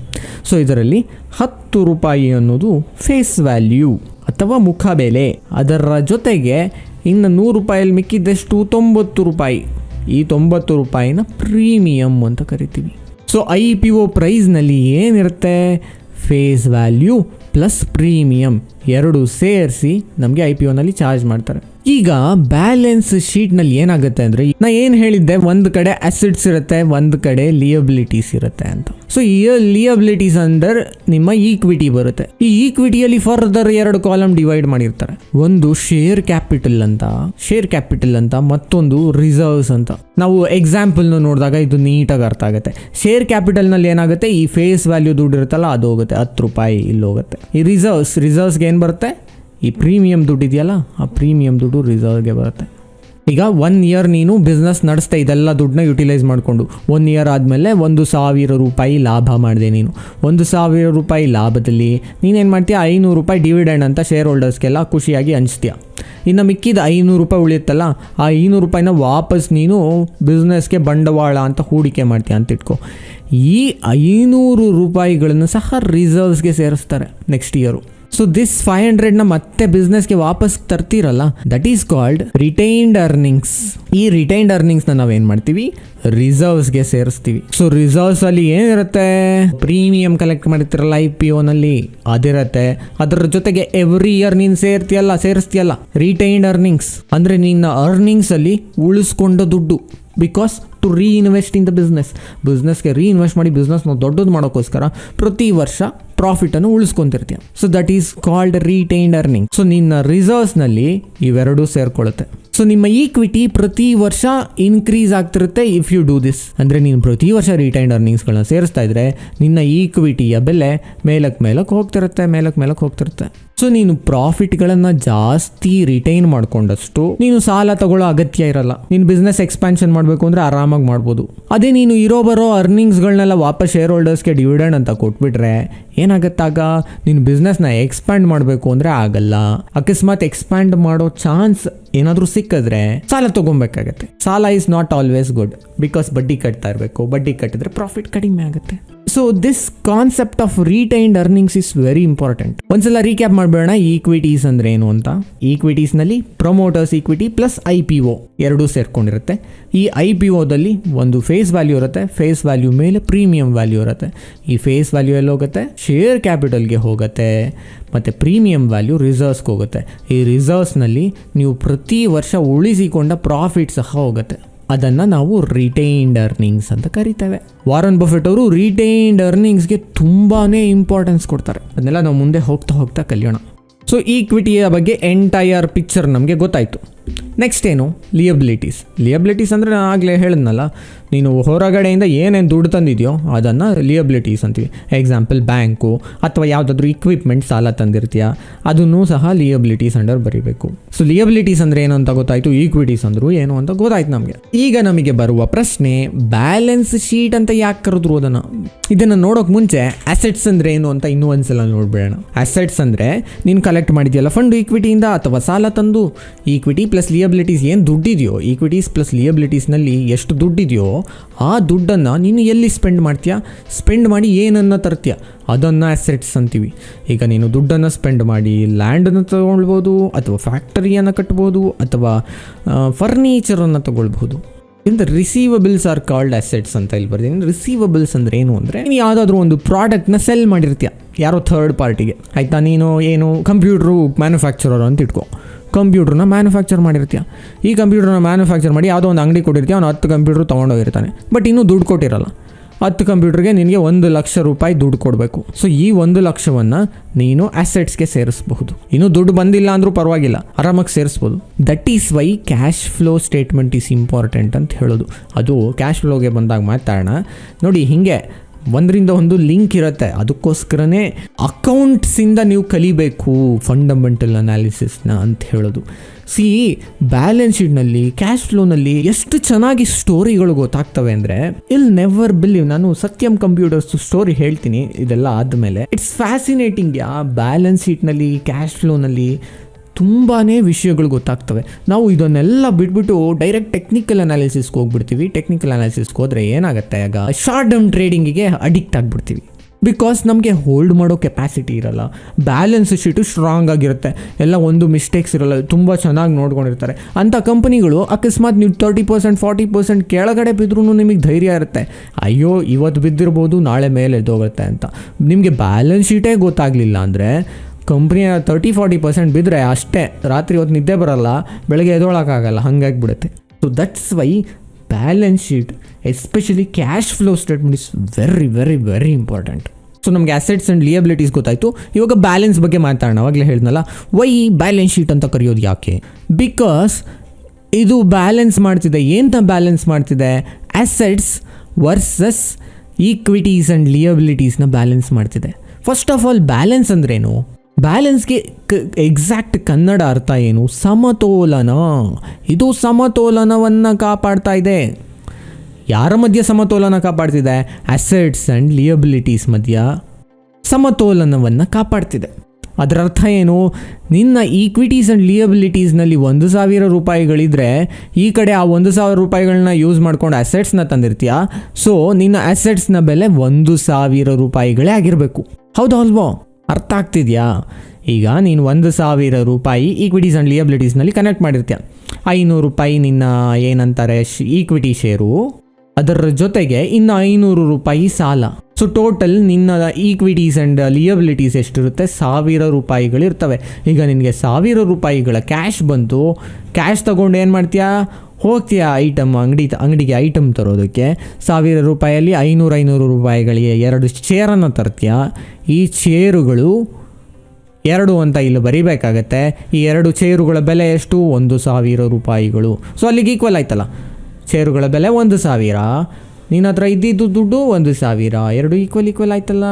ಸೊ ಇದರಲ್ಲಿ ಹತ್ತು ರೂಪಾಯಿ ಅನ್ನೋದು ಫೇಸ್ ವ್ಯಾಲ್ಯೂ ಅಥವಾ ಮುಖ ಬೆಲೆ. ಅದರ ಜೊತೆಗೆ ಇನ್ನು ನೂರು ರೂಪಾಯಲ್ಲಿ ಮಿಕ್ಕಿದ್ದಷ್ಟು ತೊಂಬತ್ತು ರೂಪಾಯಿ. ಈ ತೊಂಬತ್ತು ರೂಪಾಯಿನ ಪ್ರೀಮಿಯಮ್ ಅಂತ ಕರಿತೀವಿ. ಸೊ ಐ ಪಿ ಒ ಪ್ರೈಸ್ನಲ್ಲಿ ಏನಿರುತ್ತೆ? ಫೇಸ್ ವ್ಯಾಲ್ಯೂ ಪ್ಲಸ್ ಪ್ರೀಮಿಯಮ್ ಎರಡು ಸೇರಿಸಿ ನಮಗೆ ಐ ಪಿ ಒನಲ್ಲಿ ಚಾರ್ಜ್ ಮಾಡ್ತಾರೆ. ಈಗ ಬ್ಯಾಲೆನ್ಸ್ ಶೀಟ್ನಲ್ಲಿ ಏನಾಗುತ್ತೆ ಅಂದ್ರೆ, ನಾ ಏನು ಹೇಳಿದ್ದೆ, ಒಂದು ಕಡೆ ಅಸೆಟ್ಸ್ ಇರುತ್ತೆ, ಒಂದು ಕಡೆ ಲಿಯಬಿಲಿಟೀಸ್ ಇರುತ್ತೆ ಅಂತ. ಸೊ ಈ ಲಿಯಬಿಲಿಟೀಸ್ ಅಂಡರ್ ನಿಮ್ಮ ಈಕ್ವಿಟಿ ಬರುತ್ತೆ. ಈ ಈಕ್ವಿಟಿಯಲ್ಲಿ ಫರ್ದರ್ ಎರಡು ಕಾಲಮ್ ಡಿವೈಡ್ ಮಾಡಿರ್ತಾರೆ. ಒಂದು ಶೇರ್ ಕ್ಯಾಪಿಟಲ್ ಅಂತ ಶೇರ್ ಕ್ಯಾಪಿಟಲ್ ಅಂತ, ಮತ್ತೊಂದು ರಿಸರ್ವ್ಸ್ ಅಂತ. ನಾವು ಎಕ್ಸಾಂಪಲ್ ನೋಡಿದಾಗ ಇದು ನೀಟಾಗಿ ಅರ್ಥ ಆಗುತ್ತೆ. ಶೇರ್ ಕ್ಯಾಪಿಟಲ್ನಲ್ಲಿ ಏನಾಗುತ್ತೆ, ಈ ಫೇಸ್ ವ್ಯಾಲ್ಯೂ ದುಡ್ಡು ಇರುತ್ತಲ್ಲ, ಅದು ಹೋಗುತ್ತೆ, ಹತ್ತು ರೂಪಾಯಿ, ಇಲ್ಲಿ ಹೋಗುತ್ತೆ. ಈ ರಿಸರ್ವ್ಸ್ ರಿಸರ್ವ್ಸ್ಗೆ ಏನು ಬರುತ್ತೆ? ಈ ಪ್ರೀಮಿಯಂ ದುಡ್ಡಿದೆಯಲ್ಲ ಆ ಪ್ರೀಮಿಯಂ ದುಡ್ಡು ರಿಸರ್ವ್ಗೆ ಬರುತ್ತೆ. ಈಗ ಒನ್ ಇಯರ್ ನೀನು ಬಿಸ್ನೆಸ್ ನಡೆಸ್ತಾ ಇದೆಲ್ಲ ದುಡ್ಡನ್ನ ಯುಟಿಲೈಸ್ ಮಾಡಿಕೊಂಡು ಒನ್ ಇಯರ್ ಆದಮೇಲೆ ಒಂದು ಸಾವಿರ ರೂಪಾಯಿ ಲಾಭ ಮಾಡಿದೆ ನೀನು. ಒಂದು ಸಾವಿರ ರೂಪಾಯಿ ಲಾಭದಲ್ಲಿ ನೀನೇನು ಮಾಡ್ತೀಯ? ಐನೂರು ರೂಪಾಯಿ ಡಿವಿಡೆಂಡ್ ಅಂತ ಶೇರ್ ಹೋಲ್ಡರ್ಸ್ಗೆಲ್ಲ ಖುಷಿಯಾಗಿ ಹಂಚ್ತೀಯ. ಇನ್ನು ಮಿಕ್ಕಿದ ಐನೂರು ರೂಪಾಯಿ ಉಳಿಯುತ್ತಲ್ಲ, ಆ ಐನೂರು ರೂಪಾಯಿನ ವಾಪಸ್ ನೀನು ಬಿಸ್ನೆಸ್ಗೆ ಬಂಡವಾಳ ಅಂತ ಹೂಡಿಕೆ ಮಾಡ್ತೀಯ ಅಂತ ಇಟ್ಕೊ. ಈ ಐನೂರು ರೂಪಾಯಿಗಳನ್ನು ಸಹ ರಿಸರ್ವ್ಸ್ಗೆ ಸೇರಿಸ್ತಾರೆ next year so this five ಹಂಡ್ರೆಡ್ನ ಮತ್ತೆ ಬಿಸ್ನೆಸ್ಗೆ ವಾಪಸ್ ತರ್ತೀರಲ್ಲ that is called retained earnings ಈ ರಿಟೈನ್ಡ್ ಅರ್ನಿಂಗ್ಸ್ನ ನಾವೇನು ಮಾಡ್ತೀವಿ? ರಿಸರ್ವ್ಸ್ಗೆ ಸೇರಿಸ್ತೀವಿ. ಸೊ ರಿಸರ್ವ್ಸ್ ಅಲ್ಲಿ ಏನಿರುತ್ತೆ? ಪ್ರೀಮಿಯಂ ಕಲೆಕ್ಟ್ ಮಾಡಿರ್ತೀರಲ್ಲ ಐ ಪಿ ಒನಲ್ಲಿ ಅದಿರತ್ತೆ. ಅದರ ಜೊತೆಗೆ ಎವ್ರಿ ಇಯರ್ ನೀನು ಸೇರ್ತೀಯಲ್ಲ, ಸೇರಿಸ್ತೀಯಲ್ಲ ರಿಟೈನ್ಡ್ ಅರ್ನಿಂಗ್ಸ್ ಅಂದರೆ ನಿನ್ನ ಅರ್ನಿಂಗ್ಸ್ ಅಲ್ಲಿ ಉಳಿಸ್ಕೊಂಡ ದುಡ್ಡು. Because to reinvest in the business ಬಿಸ್ನೆಸ್ಗೆ reinvest ಮಾಡಿ ಬಿಸ್ನೆಸ್ ನಾವು ದೊಡ್ಡದು ಮಾಡೋಕ್ಕೋಸ್ಕರ ಪ್ರತಿ ವರ್ಷ ಪ್ರಾಫಿಟನ್ನು ಉಳಿಸ್ಕೊಂತಿರ್ತೀಯ. So that is called retained earning so ನಿನ್ನ ರಿಸರ್ವ್ಸ್ನಲ್ಲಿ ಇವೆರಡೂ ಸೇರ್ಕೊಳ್ಳುತ್ತೆ. ಸೊ ನಿಮ್ಮ ಈಕ್ವಿಟಿ ಪ್ರತಿ ವರ್ಷ ಇನ್ಕ್ರೀಸ್ ಆಗ್ತಿರುತ್ತೆ ಇಫ್ ಯು ಡೂ ದಿಸ್ ಅಂದರೆ ನೀನು ಪ್ರತಿ ವರ್ಷ ರಿಟೈನ್ಡ್ ಅರ್ನಿಂಗ್ಸ್ಗಳನ್ನ ಸೇರಿಸ್ತಾ ಇದ್ರೆ ನಿನ್ನ ಈಕ್ವಿಟಿಯ ಬೆಲೆ ಮೇಲಕ್ಕೆ ಮೇಲಕ್ಕೆ ಹೋಗ್ತಿರುತ್ತೆ ಮೇಲಕ್ಕೆ ಮೇಲಕ್ಕೆ ಹೋಗ್ತಿರುತ್ತೆ. ಸೊ ನೀನು ಪ್ರಾಫಿಟ್ಗಳನ್ನು ಜಾಸ್ತಿ ರಿಟೈನ್ ಮಾಡ್ಕೊಂಡಷ್ಟು ನೀನು ಸಾಲ ತಗೊಳ್ಳೋ ಅಗತ್ಯ ಇರಲ್ಲ. ನೀನು ಬಿಸ್ನೆಸ್ ಎಕ್ಸ್ಪಾನ್ಷನ್ ಮಾಡಬೇಕು ಅಂದರೆ ಆರಾಮಾಗಿ ಮಾಡ್ಬೋದು. ಅದೇ ನೀನು ಇರೋ ಬರೋ ಅರ್ನಿಂಗ್ಸ್ಗಳನ್ನೆಲ್ಲ ವಾಪಸ್ ಶೇರ್ ಹೋಲ್ಡರ್ಸ್ಗೆ ಡಿವಿಡೆಂಡ್ ಅಂತ ಕೊಟ್ಬಿಟ್ರೆ ಏನಾಗತ್ತಾಗ? ನೀನು ಬಿಸ್ನೆಸ್ನ ಎಕ್ಸ್ಪ್ಯಾಂಡ್ ಮಾಡಬೇಕು ಅಂದರೆ ಆಗಲ್ಲ. ಅಕಸ್ಮಾತ್ ಎಕ್ಸ್ಪ್ಯಾಂಡ್ ಮಾಡೋ ಚಾನ್ಸ್ ಏನಾದರೂ ಸಿಕ್ಕಿದ್ರೆ ಸಾಲ ತಗೊಬೇಕಾಗತ್ತೆ. ಸಾಲ is not always good because ಬಡ್ಡಿ ಕಟ್ತಾ ಇರಬೇಕು. ಬಡ್ಡಿ ಕಟ್ಟಿದ್ರೆ ಪ್ರಾಫಿಟ್ ಕಡಿಮೆ ಆಗುತ್ತೆ. So this concept of retained earnings is very important ಒಂದ್ಸಲ ರೀಕ್ಯಾಪ್ ಮಾಡಬೇಡ ಈಕ್ವಿಟೀಸ್ ಅಂದ್ರೆ ಏನು ಅಂತ? ಈಕ್ವಿಟೀಸ್ನಲ್ಲಿ promoters equity plus I P O ಎರಡೂ ಸೇರ್ಕೊಂಡಿರುತ್ತೆ. ಈ ಐ ಪಿ ಒದಲ್ಲಿ ಒಂದು ಫೇಸ್ ವ್ಯಾಲ್ಯೂ ಇರುತ್ತೆ. ಫೇಸ್ ವ್ಯಾಲ್ಯೂ ಮೇಲೆ ಪ್ರೀಮಿಯಂ ವ್ಯಾಲ್ಯೂ ಇರುತ್ತೆ. ಈ ಫೇಸ್ ವ್ಯಾಲ್ಯೂ ಎಲ್ಲಿ ಹೋಗುತ್ತೆ ಶೇರ್ ಕ್ಯಾಪಿಟಲ್ಗೆ ಹೋಗುತ್ತೆ. ಮತ್ತು ಪ್ರೀಮಿಯಂ ವ್ಯಾಲ್ಯೂ ರಿಸರ್ವ್ಸ್ಗೆ ಹೋಗುತ್ತೆ. ಈ ರಿಸರ್ವ್ಸ್ನಲ್ಲಿ ನೀವು ಪ್ರತಿ ವರ್ಷ ಉಳಿಸಿಕೊಂಡ ಪ್ರಾಫಿಟ್ ಸಹ ಹೋಗುತ್ತೆ. ಅದನ್ನು ನಾವು ರಿಟೈನ್ಡ್ ಅರ್ನಿಂಗ್ಸ್ ಅಂತ ಕರಿತೇವೆ. ವಾರನ್ ಬಫೆಟ್ ಅವರು ರಿಟೈನ್ಡ್ ಅರ್ನಿಂಗ್ಸ್ಗೆ ತುಂಬಾ ಇಂಪಾರ್ಟೆನ್ಸ್ ಕೊಡ್ತಾರೆ. ಅದನ್ನೆಲ್ಲ ನಾವು ಮುಂದೆ ಹೋಗ್ತಾ ಹೋಗ್ತಾ ಕಲಿಯೋಣ. ಸೊ ಈಕ್ವಿಟಿಯ ಬಗ್ಗೆ ಎಂಟೈರ್ ಪಿಕ್ಚರ್ ನಮಗೆ ಗೊತ್ತಾಯಿತು. ನೆಕ್ಸ್ಟ್ ಏನು? ಲಿಯಬಿಲಿಟೀಸ್ ಲಿಯಬಿಲಿಟೀಸ್ ಅಂದರೆ ನಾನು ಆಗಲೇ ಹೇಳಿದ್ನಲ್ಲ ನೀನು ಹೊರಗಡೆಯಿಂದ ಏನೇನು ದುಡ್ಡು ತಂದಿದೆಯೋ ಅದನ್ನು ಲಿಯಬಿಲಿಟೀಸ್ ಅಂತೀವಿ. ಎಕ್ಸಾಂಪಲ್ ಬ್ಯಾಂಕು ಅಥವಾ ಯಾವುದಾದ್ರೂ ಇಕ್ವಿಪ್ಮೆಂಟ್ ಸಾಲ ತಂದಿರ್ತೀಯ? ಅದನ್ನು ಸಹ ಲಿಯಬಿಲಿಟೀಸ್ ಅಂಡರ್ ಬರೀಬೇಕು. ಸೊ ಲಿಯಬಿಲಿಟೀಸ್ ಅಂದರೆ ಏನು ಅಂತ ಗೊತ್ತಾಯಿತು? ಈಕ್ವಿಟೀಸ್ ಅಂದರು ಏನು ಅಂತ ಗೊತ್ತಾಯ್ತು ನಮಗೆ. ಈಗ ನಮಗೆ ಬರುವ ಪ್ರಶ್ನೆ ಬ್ಯಾಲೆನ್ಸ್ ಶೀಟ್ ಅಂತ ಯಾಕೆ ಕರೆದ್ರು ಅದನ್ನು? ಇದನ್ನು ನೋಡೋಕೆ ಮುಂಚೆ ಅಸೆಟ್ಸ್ ಅಂದರೆ ಏನು ಅಂತ ಇನ್ನೂ ಒಂದ್ಸಲ ನೋಡ್ಬೇಡೋಣ. ಅಸೆಟ್ಸ್ ಅಂದರೆ ನೀನು ಕಲೆಕ್ಟ್ ಮಾಡಿದ್ಯಲ್ಲ ಫಂಡ್ ಈಕ್ವಿಟಿಯಿಂದ ಅಥವಾ ಸಾಲ ತಂದು ಈಕ್ವಿಟಿ ಪ್ಲಸ್ ಲಿಯಬಿಲಿಟೀಸ್ ಏನು ದುಡ್ಡಿದೆಯೋ ಈಕ್ವಿಟೀಸ್ ಪ್ಲಸ್ ಲಿಯಬಿಲಿಟೀಸ್ನಲ್ಲಿ ಎಷ್ಟು ದುಡ್ಡಿದೆಯೋ ಆ ದುಡ್ಡನ್ನು ನೀನು ಎಲ್ಲಿ ಸ್ಪೆಂಡ್ ಮಾಡ್ತೀಯಾ? ಸ್ಪೆಂಡ್ ಮಾಡಿ ಏನನ್ನು ತರ್ತೀಯ? ಅದನ್ನು ಅಸೆಟ್ಸ್ ಅಂತೀವಿ. ಈಗ ನೀನು ದುಡ್ಡನ್ನು ಸ್ಪೆಂಡ್ ಮಾಡಿ ಲ್ಯಾಂಡನ್ನು ತಗೊಳ್ಬೋದು, ಅಥವಾ ಫ್ಯಾಕ್ಟರಿಯನ್ನು ಕಟ್ಬೋದು, ಅಥವಾ ಫರ್ನಿಚರನ್ನು ತಗೊಳ್ಬೋದು. ಇಂದ ರಿಸೀವಬಲ್ಸ್ ಆರ್ ಕಾಲ್ಡ್ ಅಸೆಟ್ಸ್ ಅಂತ ಇಲ್ಲಿ ಬರ್ತೀನಿ ರಿಸೀವಬಲ್ಸ್ ಅಂದರೆ ಏನು ಅಂದರೆ, ನೀನು ಯಾವುದಾದ್ರೂ ಒಂದು ಪ್ರಾಡಕ್ಟ್ನ ಸೆಲ್ ಮಾಡಿರ್ತೀಯ? ಯಾರೋ ಥರ್ಡ್ ಪಾರ್ಟಿಗೆ ಆಯಿತಾ? ನೀನು ಏನು ಕಂಪ್ಯೂಟ್ರು ಮ್ಯಾನುಫ್ಯಾಕ್ಚರರ್ ಅಂತ ಇಟ್ಕೋ. ಕಂಪ್ಯೂಟರ್ನ ಮ್ಯಾನುಫ್ಯಾಕ್ಚರ್ ಮಾಡಿರ್ತೀಯ. ಈ ಕಂಪ್ಯೂಟರ್ನ ಮ್ಯಾನುಫ್ಯಾಕ್ಚರ್ ಮಾಡಿ ಯಾವುದೋ ಒಂದು ಅಂಗಡಿ ಕೊಟ್ಟಿರ್ತೀಯ, ಅವನು ಹತ್ತು ಕಂಪ್ಯೂಟರ್ ತೊಗೊಂಡೋಗಿರ್ತಾನೆ ಬಟ್ ಇನ್ನೂ ದುಡ್ಡು ಕೊಟ್ಟಿರಲ್ಲ. ಹತ್ತು ಕಂಪ್ಯೂಟರ್ಗೆ ನಿನಗೆ ಒಂದು ಲಕ್ಷ ರೂಪಾಯಿ ದುಡ್ಡು ಕೊಡಬೇಕು. ಸೊ ಈ ಒಂದು ಲಕ್ಷವನ್ನು ನೀನು ಅಸೆಟ್ಸ್ಗೆ ಸೇರಿಸಬಹುದು. ಇನ್ನು ದುಡ್ಡು ಬಂದಿಲ್ಲ ಅಂದರೂ ಪರವಾಗಿಲ್ಲ, ಆರಾಮಾಗಿ ಸೇರಿಸ್ಬೋದು. That is why cash flow statement is important ಅಂತ ಹೇಳೋದು. ಅದು ಕ್ಯಾಶ್ ಫ್ಲೋಗೆ ಬಂದಾಗ ಮಾತಾಡೋಣ ನೋಡಿ, ಹಿಂಗೆ ಒಂದರಿಂದ ಒಂದು ಲಿಂಕ್ ಇರುತ್ತೆ. ಅದಕ್ಕೋಸ್ಕರನೇ ಅಕೌಂಟ್ಸಿಂದ ನೀವು ಕಲಿಬೇಕು ಫಂಡಮೆಂಟಲ್ ಅನಾಲಿಸಿಸ್ನ ಅಂತ ಹೇಳೋದು. ಸಿ ಬ್ಯಾಲೆನ್ಸ್ ಶೀಟ್ನಲ್ಲಿ ಕ್ಯಾಶ್ ಫ್ಲೋನಲ್ಲಿ ಎಷ್ಟು ಚೆನ್ನಾಗಿ ಸ್ಟೋರಿಗಳು ಗೊತ್ತಾಗ್ತವೆ ಅಂದರೆ ಇಲ್ ನೆವರ್ ಬಿಲೀವ್ ನಾನು ಸತ್ಯಂ ಕಂಪ್ಯೂಟರ್ಸ್ ಸ್ಟೋರಿ ಹೇಳ್ತೀನಿ, ಇದೆಲ್ಲ ಆದಮೇಲೆ. ಇಟ್ಸ್ ಫ್ಯಾಸಿನೇಟಿಂಗ್ ಯಾ ಬ್ಯಾಲೆನ್ಸ್ ಶೀಟ್ನಲ್ಲಿ ಕ್ಯಾಶ್ ಫ್ಲೋನಲ್ಲಿ ತುಂಬಾ ವಿಷಯಗಳು ಗೊತ್ತಾಗ್ತವೆ. ನಾವು ಇದನ್ನೆಲ್ಲ ಬಿಟ್ಬಿಟ್ಟು ಡೈರೆಕ್ಟ್ ಟೆಕ್ನಿಕಲ್ ಅನಾಲಿಸಿಸ್ಗೆ ಹೋಗ್ಬಿಡ್ತೀವಿ. ಟೆಕ್ನಿಕಲ್ ಅನಾಲಿಸಿಸ್ಗೆ ಹೋದರೆ ಏನಾಗುತ್ತೆ ಆಗ? ಶಾರ್ಟ್ ಟರ್ಮ್ ಟ್ರೇಡಿಂಗಿಗೆ ಅಡಿಕ್ಟ್ ಆಗಿಬಿಡ್ತೀವಿ. ಬಿಕಾಸ್ ನಮಗೆ ಹೋಲ್ಡ್ ಮಾಡೋ ಕೆಪಾಸಿಟಿ ಇರಲ್ಲ. ಬ್ಯಾಲೆನ್ಸ್ ಶೀಟು ಸ್ಟ್ರಾಂಗ್ ಆಗಿರುತ್ತೆ. ಎಲ್ಲ ಒಂದು ಮಿಸ್ಟೇಕ್ಸ್ ಇರಲ್ಲ. ತುಂಬ ಚೆನ್ನಾಗಿ ನೋಡ್ಕೊಂಡಿರ್ತಾರೆ. ಅಂಥ ಕಂಪನಿಗಳು ಅಕಸ್ಮಾತ್ ನೀವು ತರ್ಟಿ ಪರ್ಸೆಂಟ್ ಫಾರ್ಟಿ ಪರ್ಸೆಂಟ್ ಕೆಳಗಡೆ ಬಿದ್ದರೂ ನಿಮಗೆ ಧೈರ್ಯ ಇರುತ್ತೆ. ಅಯ್ಯೋ ಇವತ್ತು ಬಿದ್ದಿರ್ಬೋದು, ನಾಳೆ ಮೇಲೆ ಎದ್ದೋಗುತ್ತೆ ಅಂತ. ನಿಮಗೆ ಬ್ಯಾಲೆನ್ಸ್ ಶೀಟೇ ಗೊತ್ತಾಗಲಿಲ್ಲ ಅಂದರೆ ಕಂಪ್ನಿಯ ತರ್ಟಿ ಫಾರ್ಟಿ ಪರ್ಸೆಂಟ್ ಬಿದ್ದರೆ ಅಷ್ಟೇ. ರಾತ್ರಿ ಹೊತ್ತು ನಿದ್ದೆ ಬರೋಲ್ಲ, ಬೆಳಗ್ಗೆ ಎದೊಳಕ್ಕಾಗಲ್ಲ ಹಾಗಾಗಿ ಬಿಡುತ್ತೆ so that's why balance sheet especially cash flow statement is very very very important so ನಮಗೆ ಅಸೆಟ್ಸ್ ಆ್ಯಂಡ್ ಲಿಯಬಿಲಿಟೀಸ್ ಗೊತ್ತಾಯಿತು. ಇವಾಗ ಬ್ಯಾಲೆನ್ಸ್ ಬಗ್ಗೆ ಮಾತಾಡೋಣ, ಅವಾಗಲೇ ಹೇಳಿದ್ನಲ್ಲ. ವೈ ಬ್ಯಾಲೆನ್ಸ್ ಶೀಟ್ ಅಂತ ಕರೆಯೋದು ಯಾಕೆ? ಬಿಕಾಸ್ ಇದು ಬ್ಯಾಲೆನ್ಸ್ ಮಾಡ್ತಿದೆ. ಏನಂತ ಬ್ಯಾಲೆನ್ಸ್ ಮಾಡ್ತಿದೆ? ಅಸೆಟ್ಸ್ ವರ್ಸಸ್ ಈಕ್ವಿಟೀಸ್ ಆ್ಯಂಡ್ ಲಿಯಬಿಲಿಟೀಸ್ನ ಬ್ಯಾಲೆನ್ಸ್ ಮಾಡ್ತಿದೆ. ಫಸ್ಟ್ ಆಫ್ ಆಲ್ ಬ್ಯಾಲೆನ್ಸ್ ಅಂದ್ರೇನು? ಬ್ಯಾಲೆನ್ಸ್ಗೆ ಎಕ್ಸಾಕ್ಟ್ ಕನ್ನಡ ಅರ್ಥ ಏನು? ಸಮತೋಲನ. ಇದು ಸಮತೋಲನವನ್ನು ಕಾಪಾಡ್ತಾ ಇದೆ. ಯಾರ ಮಧ್ಯೆ ಸಮತೋಲನ ಕಾಪಾಡ್ತಿದೆ? ಅಸೆಟ್ಸ್ ಆ್ಯಂಡ್ ಲಿಯಬಿಲಿಟೀಸ್ ಮಧ್ಯ ಸಮತೋಲನವನ್ನು ಕಾಪಾಡ್ತಿದೆ. ಅದರ ಅರ್ಥ ಏನು? ನಿನ್ನ ಈಕ್ವಿಟೀಸ್ ಆ್ಯಂಡ್ ಲಿಯಬಿಲಿಟೀಸ್ನಲ್ಲಿ ಒಂದು ಸಾವಿರ ರೂಪಾಯಿಗಳಿದ್ರೆ, ಈ ಕಡೆ ಆ ಒಂದು ಸಾವಿರ ರೂಪಾಯಿಗಳನ್ನ ಯೂಸ್ ಮಾಡ್ಕೊಂಡು ಅಸೆಟ್ಸ್ನ ತಂದಿರ್ತೀಯ? ಸೊ ನಿನ್ನ ಅಸೆಟ್ಸ್ನ ಬೆಲೆ ಒಂದು ಸಾವಿರ ರೂಪಾಯಿಗಳೇ ಆಗಿರಬೇಕು. ಹೌದಾ ಅಲ್ವೋ? ಅರ್ಥ ಆಗ್ತಿದೆಯಾ? ಈಗ ನೀನು ಒಂದು ಸಾವಿರ ರೂಪಾಯಿ ಈಕ್ವಿಟೀಸ್ ಆ್ಯಂಡ್ ಲಿಯಬಿಲಿಟೀಸ್ನಲ್ಲಿ ಕನೆಕ್ಟ್ ಮಾಡಿರ್ತೀಯ. ಐನೂರು ರೂಪಾಯಿ ನಿನ್ನ ಏನಂತಾರೆ ಈಕ್ವಿಟಿ ಶೇರು ಅದರ ಜೊತೆಗೆ ಇನ್ನು ಐನೂರು ರೂಪಾಯಿ ಸಾಲ. ಸೊ ಟೋಟಲ್ ನಿನ್ನ ಈಕ್ವಿಟೀಸ್ ಆ್ಯಂಡ್ ಲಿಯಬಿಲಿಟೀಸ್ ಎಷ್ಟಿರುತ್ತೆ? ಸಾವಿರ ರೂಪಾಯಿಗಳಿರ್ತವೆ. ಈಗ ನಿನಗೆ ಸಾವಿರ ರೂಪಾಯಿಗಳ ಕ್ಯಾಶ್ ಬಂತು ಕ್ಯಾಶ್ ತಗೊಂಡು ಏನು ಮಾಡ್ತೀಯಾ? ಹೋಗ್ತೀಯ ಐಟಮ್ ಅಂಗಡಿ, ಅಂಗಡಿಗೆ ಐಟಮ್ ತರೋದಕ್ಕೆ ಸಾವಿರ ರೂಪಾಯಲ್ಲಿ ಐನೂರು ಐನೂರು ರೂಪಾಯಿಗಳಿಗೆ ಎರಡು ಚೇರನ್ನು ತರ್ತೀಯ. ಈ ಚೇರುಗಳು ಎರಡು ಅಂತ ಇಲ್ಲಿ ಬರಿಬೇಕಾಗತ್ತೆ. ಈ ಎರಡು ಚೇರುಗಳ ಬೆಲೆ ಎಷ್ಟು? ಒಂದು ಸಾವಿರ ರೂಪಾಯಿಗಳು. ಸೊ ಅಲ್ಲಿಗೆ ಈಕ್ವಲ್ ಆಯ್ತಲ್ಲ. ಚೇರುಗಳ ಬೆಲೆ ಒಂದು ಸಾವಿರ. ನಿನ್ನ ಹತ್ರ ಇದ್ದಿದ್ದು ದುಡ್ಡು ಒಂದು ಸಾವಿರ. ಎರಡು ಈಕ್ವಲ್ ಈಕ್ವಲ್ ಆಯ್ತಲ್ಲ.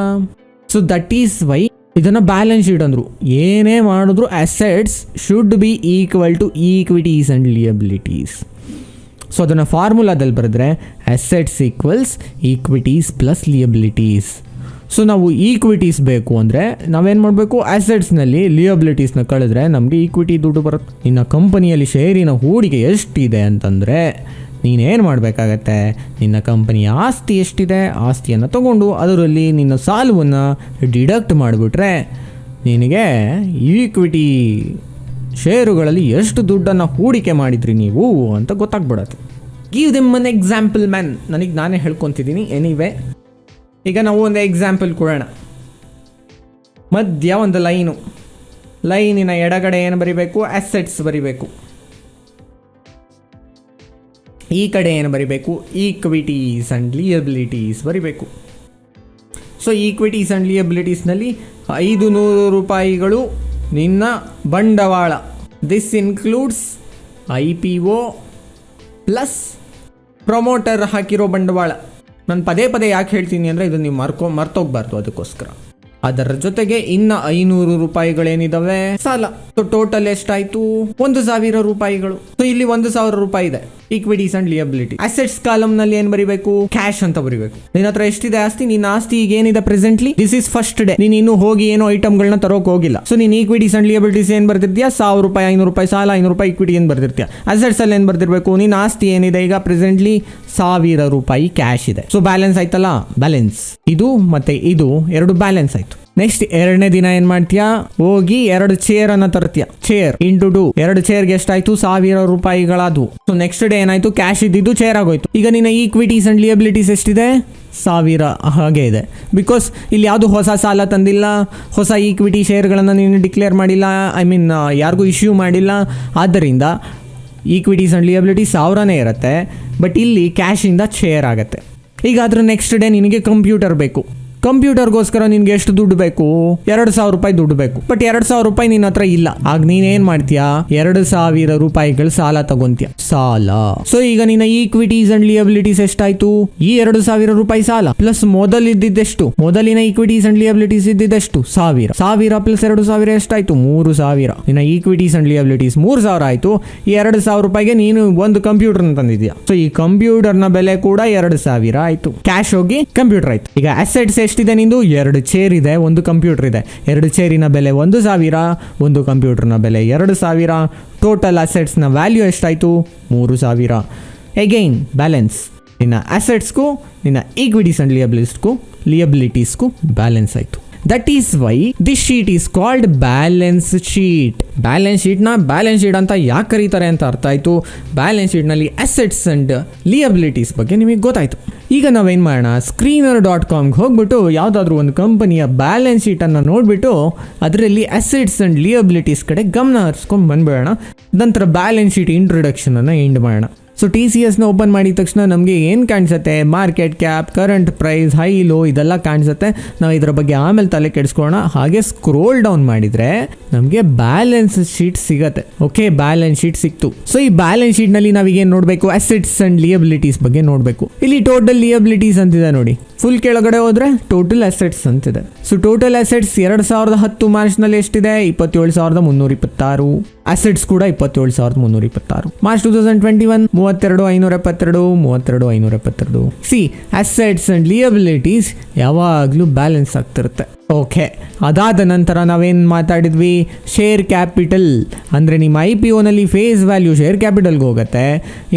ಸೊ ದಟ್ ಈಸ್ ವೈ ಇದನ್ನು ಬ್ಯಾಲೆನ್ಸ್ ಶೀಟ್ ಅಂದರು. ಏನೇ ಮಾಡಿದ್ರು assets should be equal to equities and liabilities so ಅದನ್ನು ಫಾರ್ಮುಲಾದಲ್ಲಿ ಬರೆದ್ರೆ assets equals equities plus liabilities so ನಾವು ಈಕ್ವಿಟೀಸ್ ಬೇಕು ಅಂದರೆ ನಾವೇನು ಮಾಡಬೇಕು? ಆ್ಯಸೆಟ್ಸ್ನಲ್ಲಿ ಲಿಯಬಿಲಿಟೀಸ್ನ ಕಳೆದ್ರೆ ನಮಗೆ ಈಕ್ವಿಟಿ ದುಡ್ಡು ಬರುತ್ತೆ. ನಿನ್ನ ಕಂಪನಿಯಲ್ಲಿ ಶೇರಿನ ಹೂಡಿಕೆ ಎಷ್ಟಿದೆ ಅಂತಂದರೆ ನೀನೇನು ಮಾಡಬೇಕಾಗತ್ತೆ? ನಿನ್ನ ಕಂಪನಿಯ ಆಸ್ತಿ ಎಷ್ಟಿದೆ? ಆಸ್ತಿಯನ್ನು ತಗೊಂಡು ಅದರಲ್ಲಿ ನಿನ್ನ ಸಾಲವನ್ನು ಡಿಡಕ್ಟ್ ಮಾಡಿಬಿಟ್ರೆ ನಿನಗೆ ಈಕ್ವಿಟಿ ಷೇರುಗಳಲ್ಲಿ ಎಷ್ಟು ದುಡ್ಡನ್ನು ಹೂಡಿಕೆ ಮಾಡಿದ್ರಿ ನೀವು ಅಂತ ಗೊತ್ತಾಗ್ಬಿಡತ್ತೆ. Give them an example man ನನಗೆ ನಾನೇ ಹೇಳ್ಕೊತಿದ್ದೀನಿ. ಎನಿವೆ ಈಗ ನಾವು ಒಂದು ಎಕ್ಸಾಂಪಲ್ ಕೊಡೋಣ. ಮಧ್ಯ ಒಂದು ಲೈನು. ಲೈನಿನ ಎಡಗಡೆ ಏನು ಬರಿಬೇಕು? ಅಸೆಟ್ಸ್ ಬರಿಬೇಕು. ಈ ಕಡೆ ಏನು ಬರಿಬೇಕು? ಈಕ್ವಿಟೀಸ್ ಅಂಡ್ ಲಿಯಬಿಲಿಟೀಸ್ ಬರಿಬೇಕು. ಸೊ ಈಕ್ವಿಟೀಸ್ ಅಂಡ್ ಲಿಯಬಿಲಿಟೀಸ್ನಲ್ಲಿ ಐದು ನೂರು ರೂಪಾಯಿಗಳು ನಿನ್ನ ಬಂಡವಾಳ. This includes I P O plus promoter ಹಾಕಿರೋ ಬಂಡವಾಳ. ನಾನು ಪದೇ ಪದೇ ಯಾಕೆ ಹೇಳ್ತೀನಿ ಅಂದರೆ ಇದು ನೀವು ಮರ್ಕೊ, ಮರ್ತೋಗ್ಬಾರ್ದು ಅದಕ್ಕೋಸ್ಕರ. ಅದರ ಜೊತೆಗೆ ಇನ್ನ ಐನೂರು ರೂಪಾಯಿಗಳೇನಿದಾವೆ? ಸಾಲ. ಸೊ ಟೋಟಲ್ ಎಷ್ಟಾಯ್ತು? ಒಂದು ಸಾವಿರ ರೂಪಾಯಿಗಳು. ಸೊ ಇಲ್ಲಿ ಒಂದು ಸಾವಿರ ರೂಪಾಯಿ ಇದೆ. ಈಕ್ವಿಟೀಸ್ ಅಂಡ್ ಲಿಯಬಿಲಿಟಿ ಅಸೆಟ್ಸ್ ಕಾಲಮ್ನಲ್ಲಿ ಏನ್ ಬರಿಬೇಕು? ಕ್ಯಾಶ್ ಅಂತ ಬರಿಬೇಕು. ನಿನ್ನ ಹತ್ರ ಎಷ್ಟಿದೆ ಆಸ್ತಿ? ನಿನ್ನ ಆಸ್ತಿ ಈಗ ಏನಿದೆ presently this is first day ನೀನು ಇನ್ನು ಹೋಗಿ ಏನೋ ಐಟಮ್ಗಳನ್ನ ತರೋಕ್ ಹೋಗಿಲ್ಲ. ಸೊ ನೀನು ಈಕ್ವಿಟೀಸ್ ಅಂಡ್ ಲಿಯಬಿಲಿಟೀಸ್ ಏನ್ ಬರ್ತಿರ್ತೀಯ ಸಾವಿರ ರೂಪಾಯಿ, ಐನೂರು ರೂಪಾಯಿ, ಸಾಲ, ಐನೂರು ರೂಪಾಯಿ ಇಕ್ವಿಟಿ ಏನ್ ಬರ್ತಿರ್ತೀಯ ಅಸೆಟ್ಸ್ ಅಲ್ಲಿ ಏನ್ ಬರ್ತಿರ್ಬೇಕು ನಿನ್ನ ಆಸ್ತಿ ಏನಿದೆ ಈಗ ಪ್ರೆಸೆಂಟ್ಲಿ ಸಾವಿರ ರೂಪಾಯಿ ಕ್ಯಾಶ್ ಇದೆ. ಸೊ ಬ್ಯಾಲೆನ್ಸ್ ಆಯ್ತಲ್ಲ? ಬ್ಯಾಲೆನ್ಸ್ ಇದು ಮತ್ತೆ ಇದು ಎರಡು ಬ್ಯಾಲೆನ್ಸ್ ಆಯ್ತು. ನೆಕ್ಸ್ಟ್ ಎರಡನೇ ದಿನ ಏನ್ ಮಾಡ್ತೀಯಾ? ಹೋಗಿ ಎರಡು ಚೇರ್ ಅನ್ನ ತರ್ತೀಯ. ಚೇರ್ ಇಂಟು ಟು ಎರಡು ಚೇರ್ಗೆ ಎಷ್ಟಾಯ್ತು? ಸಾವಿರ ರೂಪಾಯಿಗಳಾದ್ವು. ಸೊ ನೆಕ್ಸ್ಟ್ ಡೇ ಏನಾಯ್ತು? ಕ್ಯಾಶ್ ಇದ್ದಿದ್ದು ಚೇರ್ ಆಗೋಯ್ತು. ಈಗ ನಿನ್ನ ಈಕ್ವಿಟೀಸ್ ಅಂಡ್ ಲಿಯಬಿಲಿಟೀಸ್ ಎಷ್ಟಿದೆ? ಸಾವಿರ. ಹಾಗೆ ಇದೆ. ಬಿಕಾಸ್ ಇಲ್ಲಿ ಯಾವುದು ಹೊಸ ಸಾಲ ತಂದಿಲ್ಲ, ಹೊಸ ಈಕ್ವಿಟಿ ಶೇರ್ಗಳನ್ನು ನೀನು ಡಿಕ್ಲೇರ್ ಮಾಡಿಲ್ಲ ಐ ಮೀನ್ ಯಾರಿಗೂ ಇಶ್ಯೂ ಮಾಡಿಲ್ಲ. ಆದ್ದರಿಂದ ಈಕ್ವಿಟೀಸ್ ಅಂಡ್ ಲಿಯಬಿಲಿಟಿ ಸಾವಿರನೇ ಇರುತ್ತೆ ಬಟ್ ಇಲ್ಲಿ ಕ್ಯಾಶಿಂದ ಶೇರ್ ಆಗುತ್ತೆ. ಈಗ ಅದರ ನೆಕ್ಸ್ಟ್ ಡೇ ನಿನಗೆ ಕಂಪ್ಯೂಟರ್ ಬೇಕು. ಕಂಪ್ಯೂಟರ್ಗೋಸ್ಕರ ನಿನ್ಗೆ ಎಷ್ಟು ದುಡ್ಡು ಬೇಕು? ಎರಡು ಸಾವಿರ ರೂಪಾಯಿ ದುಡ್ಡು ಬೇಕು. ಬಟ್ ಎರಡು ಸಾವಿರ ರೂಪಾಯಿ ನಿನ್ನ ಹತ್ರ ಇಲ್ಲ. ಆಗ ನೀನೇನ್ ಮಾಡ್ತೀಯಾ? ಎರಡು ಸಾವಿರ ರೂಪಾಯಿಗಳು ಸಾಲ ತಗೊಂತೀಯ. ಸಾಲ. ಸೊ ಈಗ ನಿನ್ನ ಈಕ್ವಿಟೀಸ್ ಅಂಡ್ ಲಿಯಬಿಲಿಟೀಸ್ ಎಷ್ಟಾಯ್ತು? ಈ ಎರಡು ಸಾವಿರ ರೂಪಾಯಿ ಸಾಲ ಪ್ಲಸ್ ಮೊದಲು ಇದ್ದಿದ್ದೆಷ್ಟು ಮೊದಲಿನ ಈಕ್ವಿಟೀಸ್ ಅಂಡ್ ಲಿಯಬಿಲಿಟೀಸ್ ಇದ್ದಿದ್ದೆಷ್ಟು? ಸಾವಿರ. ಸಾವಿರ ಪ್ಲಸ್ ಎರಡು ಸಾವಿರ ಎಷ್ಟಾಯ್ತು? ಮೂರು ಸಾವಿರ. ನಿನ್ನ ಈಕ್ವಿಟೀಸ್ ಅಂಡ್ ಲಿಯಬಿಲಿಟೀಸ್ ಮೂರು ಸಾವಿರ ಆಯ್ತು. ಈ ಎರಡು ಸಾವಿರ ರೂಪಾಯಿಗೆ ನೀನು ಒಂದು ಕಂಪ್ಯೂಟರ್ ತಂದಿದ್ಯಾ ಸೊ ಈ ಕಂಪ್ಯೂಟರ್ನ ಬೆಲೆ ಕೂಡ ಎರಡು ಸಾವಿರ ಆಯ್ತು. ಕ್ಯಾಶ್ ಹೋಗಿ ಕಂಪ್ಯೂಟರ್ ಆಯ್ತು. ಈಗ ಅಸೆಟ್ಸ್ ಎಷ್ಟಿದೆ ನಿಂದು? ಎರಡು ಚೇರ್ ಇದೆ ಒಂದು ಕಂಪ್ಯೂಟರ್ ಇದೆ. ಎರಡು ಚೇರಿನ ಬೆಲೆ ಒಂದು ಸಾವಿರ, ಒಂದು ಕಂಪ್ಯೂಟರ್ನ ಬೆಲೆ ಎರಡು ಸಾವಿರ. ಟೋಟಲ್ ಅಸೆಟ್ಸ್ನ ವ್ಯಾಲ್ಯೂ ಎಷ್ಟಾಯಿತು? ಮೂರು ಸಾವಿರ. ಎಗೈನ್ ಬ್ಯಾಲೆನ್ಸ್ ನಿನ್ನ ಅಸೆಟ್ಸ್ಗೂ ನಿನ್ನ ಈಕ್ವಿಟೀಸ್ ಅಂಡ್ ಲಿಯಬಿಲಿಸ್ಗೂ ಲಿಯಬಿಲಿಟೀಸ್ಗೂ ಬ್ಯಾಲೆನ್ಸ್ ಆಯಿತು. That is why this sheet is called balance sheet balance ಶೀಟ್ನ balance sheet ಅಂತ ಯಾಕೆ ಕರೀತಾರೆ ಅಂತ ಅರ್ಥ ಆಯಿತು? ಬ್ಯಾಲೆನ್ಸ್ ಶೀಟ್ನಲ್ಲಿ ಅಸೆಟ್ಸ್ ಅಂಡ್ ಲಿಯಬಿಲಿಟೀಸ್ ಬಗ್ಗೆ ನಿಮಗೆ ಗೊತ್ತಾಯಿತು. ಈಗ ನಾವೇನು ಮಾಡೋಣ? ಸ್ಕ್ರೀನರ್ ಡಾಟ್ ಕಾಮ್ಗೆ ಹೋಗ್ಬಿಟ್ಟು ಯಾವುದಾದ್ರೂ ಒಂದು ಕಂಪನಿಯ ಬ್ಯಾಲೆನ್ಸ್ ಶೀಟನ್ನು ನೋಡಿಬಿಟ್ಟು ಅದರಲ್ಲಿ ಅಸೆಟ್ಸ್ ಆ್ಯಂಡ್ ಲಿಯಬಿಲಿಟೀಸ್ ಕಡೆ ಗಮನ ಹರಿಸ್ಕೊಂಡು ಬಂದ್ಬಿಡೋಣ. ನಂತರ ಬ್ಯಾಲೆನ್ಸ್ ಶೀಟ್ ಇಂಟ್ರೊಡಕ್ಷನನ್ನು ಎಂಡ್ ಮಾಡೋಣ. ಸೊ ಟಿ ಸಿ ಎಸ್ನ ಓಪನ್ ಮಾಡಿದ ತಕ್ಷಣ ನಮಗೆ ಏನು ಕಾಣಿಸುತ್ತೆ? Market cap current price high low ಇದೆಲ್ಲ ಕಾಣಿಸುತ್ತೆ. ನಾವು ಇದರ ಬಗ್ಗೆ ಆಮೇಲೆ ತಲೆ ಕೆಡಿಸ್ಕೊಳ್ಳೋಣ. ಹಾಗೆ ಸ್ಕ್ರೋಲ್ ಡೌನ್ ಮಾಡಿದರೆ ನಮಗೆ ಬ್ಯಾಲೆನ್ಸ್ ಶೀಟ್ ಸಿಗತ್ತೆ. ಓಕೆ ಬ್ಯಾಲೆನ್ಸ್ ಶೀಟ್ ಸಿಕ್ತು. ಸೊ ಈ ಬ್ಯಾಲೆನ್ಸ್ ಶೀಟ್ನಲ್ಲಿ ನಾವೀಗೇನು ನೋಡಬೇಕು? ಅಸೆಟ್ಸ್ ಅಂಡ್ ಲಿಯಬಿಲಿಟೀಸ್ ಬಗ್ಗೆ ನೋಡಬೇಕು. ಇಲ್ಲಿ ಟೋಟಲ್ ಲಿಯಬಿಲಿಟೀಸ್ ಅಂತಿದೆ ನೋಡಿ. ಫುಲ್ ಕೆಳಗಡೆ ಹೋದರೆ ಟೋಟಲ್ ಅಸೆಟ್ಸ್ ಅಂತಿದೆ. ಸೊ ಟೋಟಲ್ ಅಸೆಟ್ಸ್ ಎರಡು ಸಾವಿರದ ಹತ್ತು ಮಾರ್ಚ್ನಲ್ಲಿ ಎಷ್ಟಿದೆ? ಇಪ್ಪತ್ತೇಳು ಸಾವಿರದ ಮುನ್ನೂರ ಇಪ್ಪತ್ತಾರು. ಅಸೆಟ್ಸ್ ಕೂಡ ಇಪ್ಪತ್ತೇಳು ಸಾವಿರದ ಮುನ್ನೂರ ಇಪ್ಪತ್ತಾರು. March two thousand twenty one ಮೂವತ್ತೆರಡು ಐನೂರ ಎಪ್ಪತ್ತೆರಡು ಮೂವತ್ತೆರಡು ಐನೂರ ಎಪ್ಪತ್ತೆರಡು ಸಿ ಅಸೆಟ್ಸ್ ಅಂಡ್ ಲಿಯಬಿಲಿಟೀಸ್ ಯಾವಾಗಲೂ ಬ್ಯಾಲೆನ್ಸ್ ಆಗ್ತಿರುತ್ತೆ. ಓಕೆ ಅದಾದ ನಂತರ ನಾವೇನು ಮಾತಾಡಿದ್ವಿ? ಶೇರ್ ಕ್ಯಾಪಿಟಲ್ ಅಂದರೆ ನಿಮ್ಮ ಐ ಪಿ ಒನಲ್ಲಿ ಫೇಸ್ ವ್ಯಾಲ್ಯೂ ಶೇರ್ ಕ್ಯಾಪಿಟಲ್ಗೆ ಹೋಗುತ್ತೆ.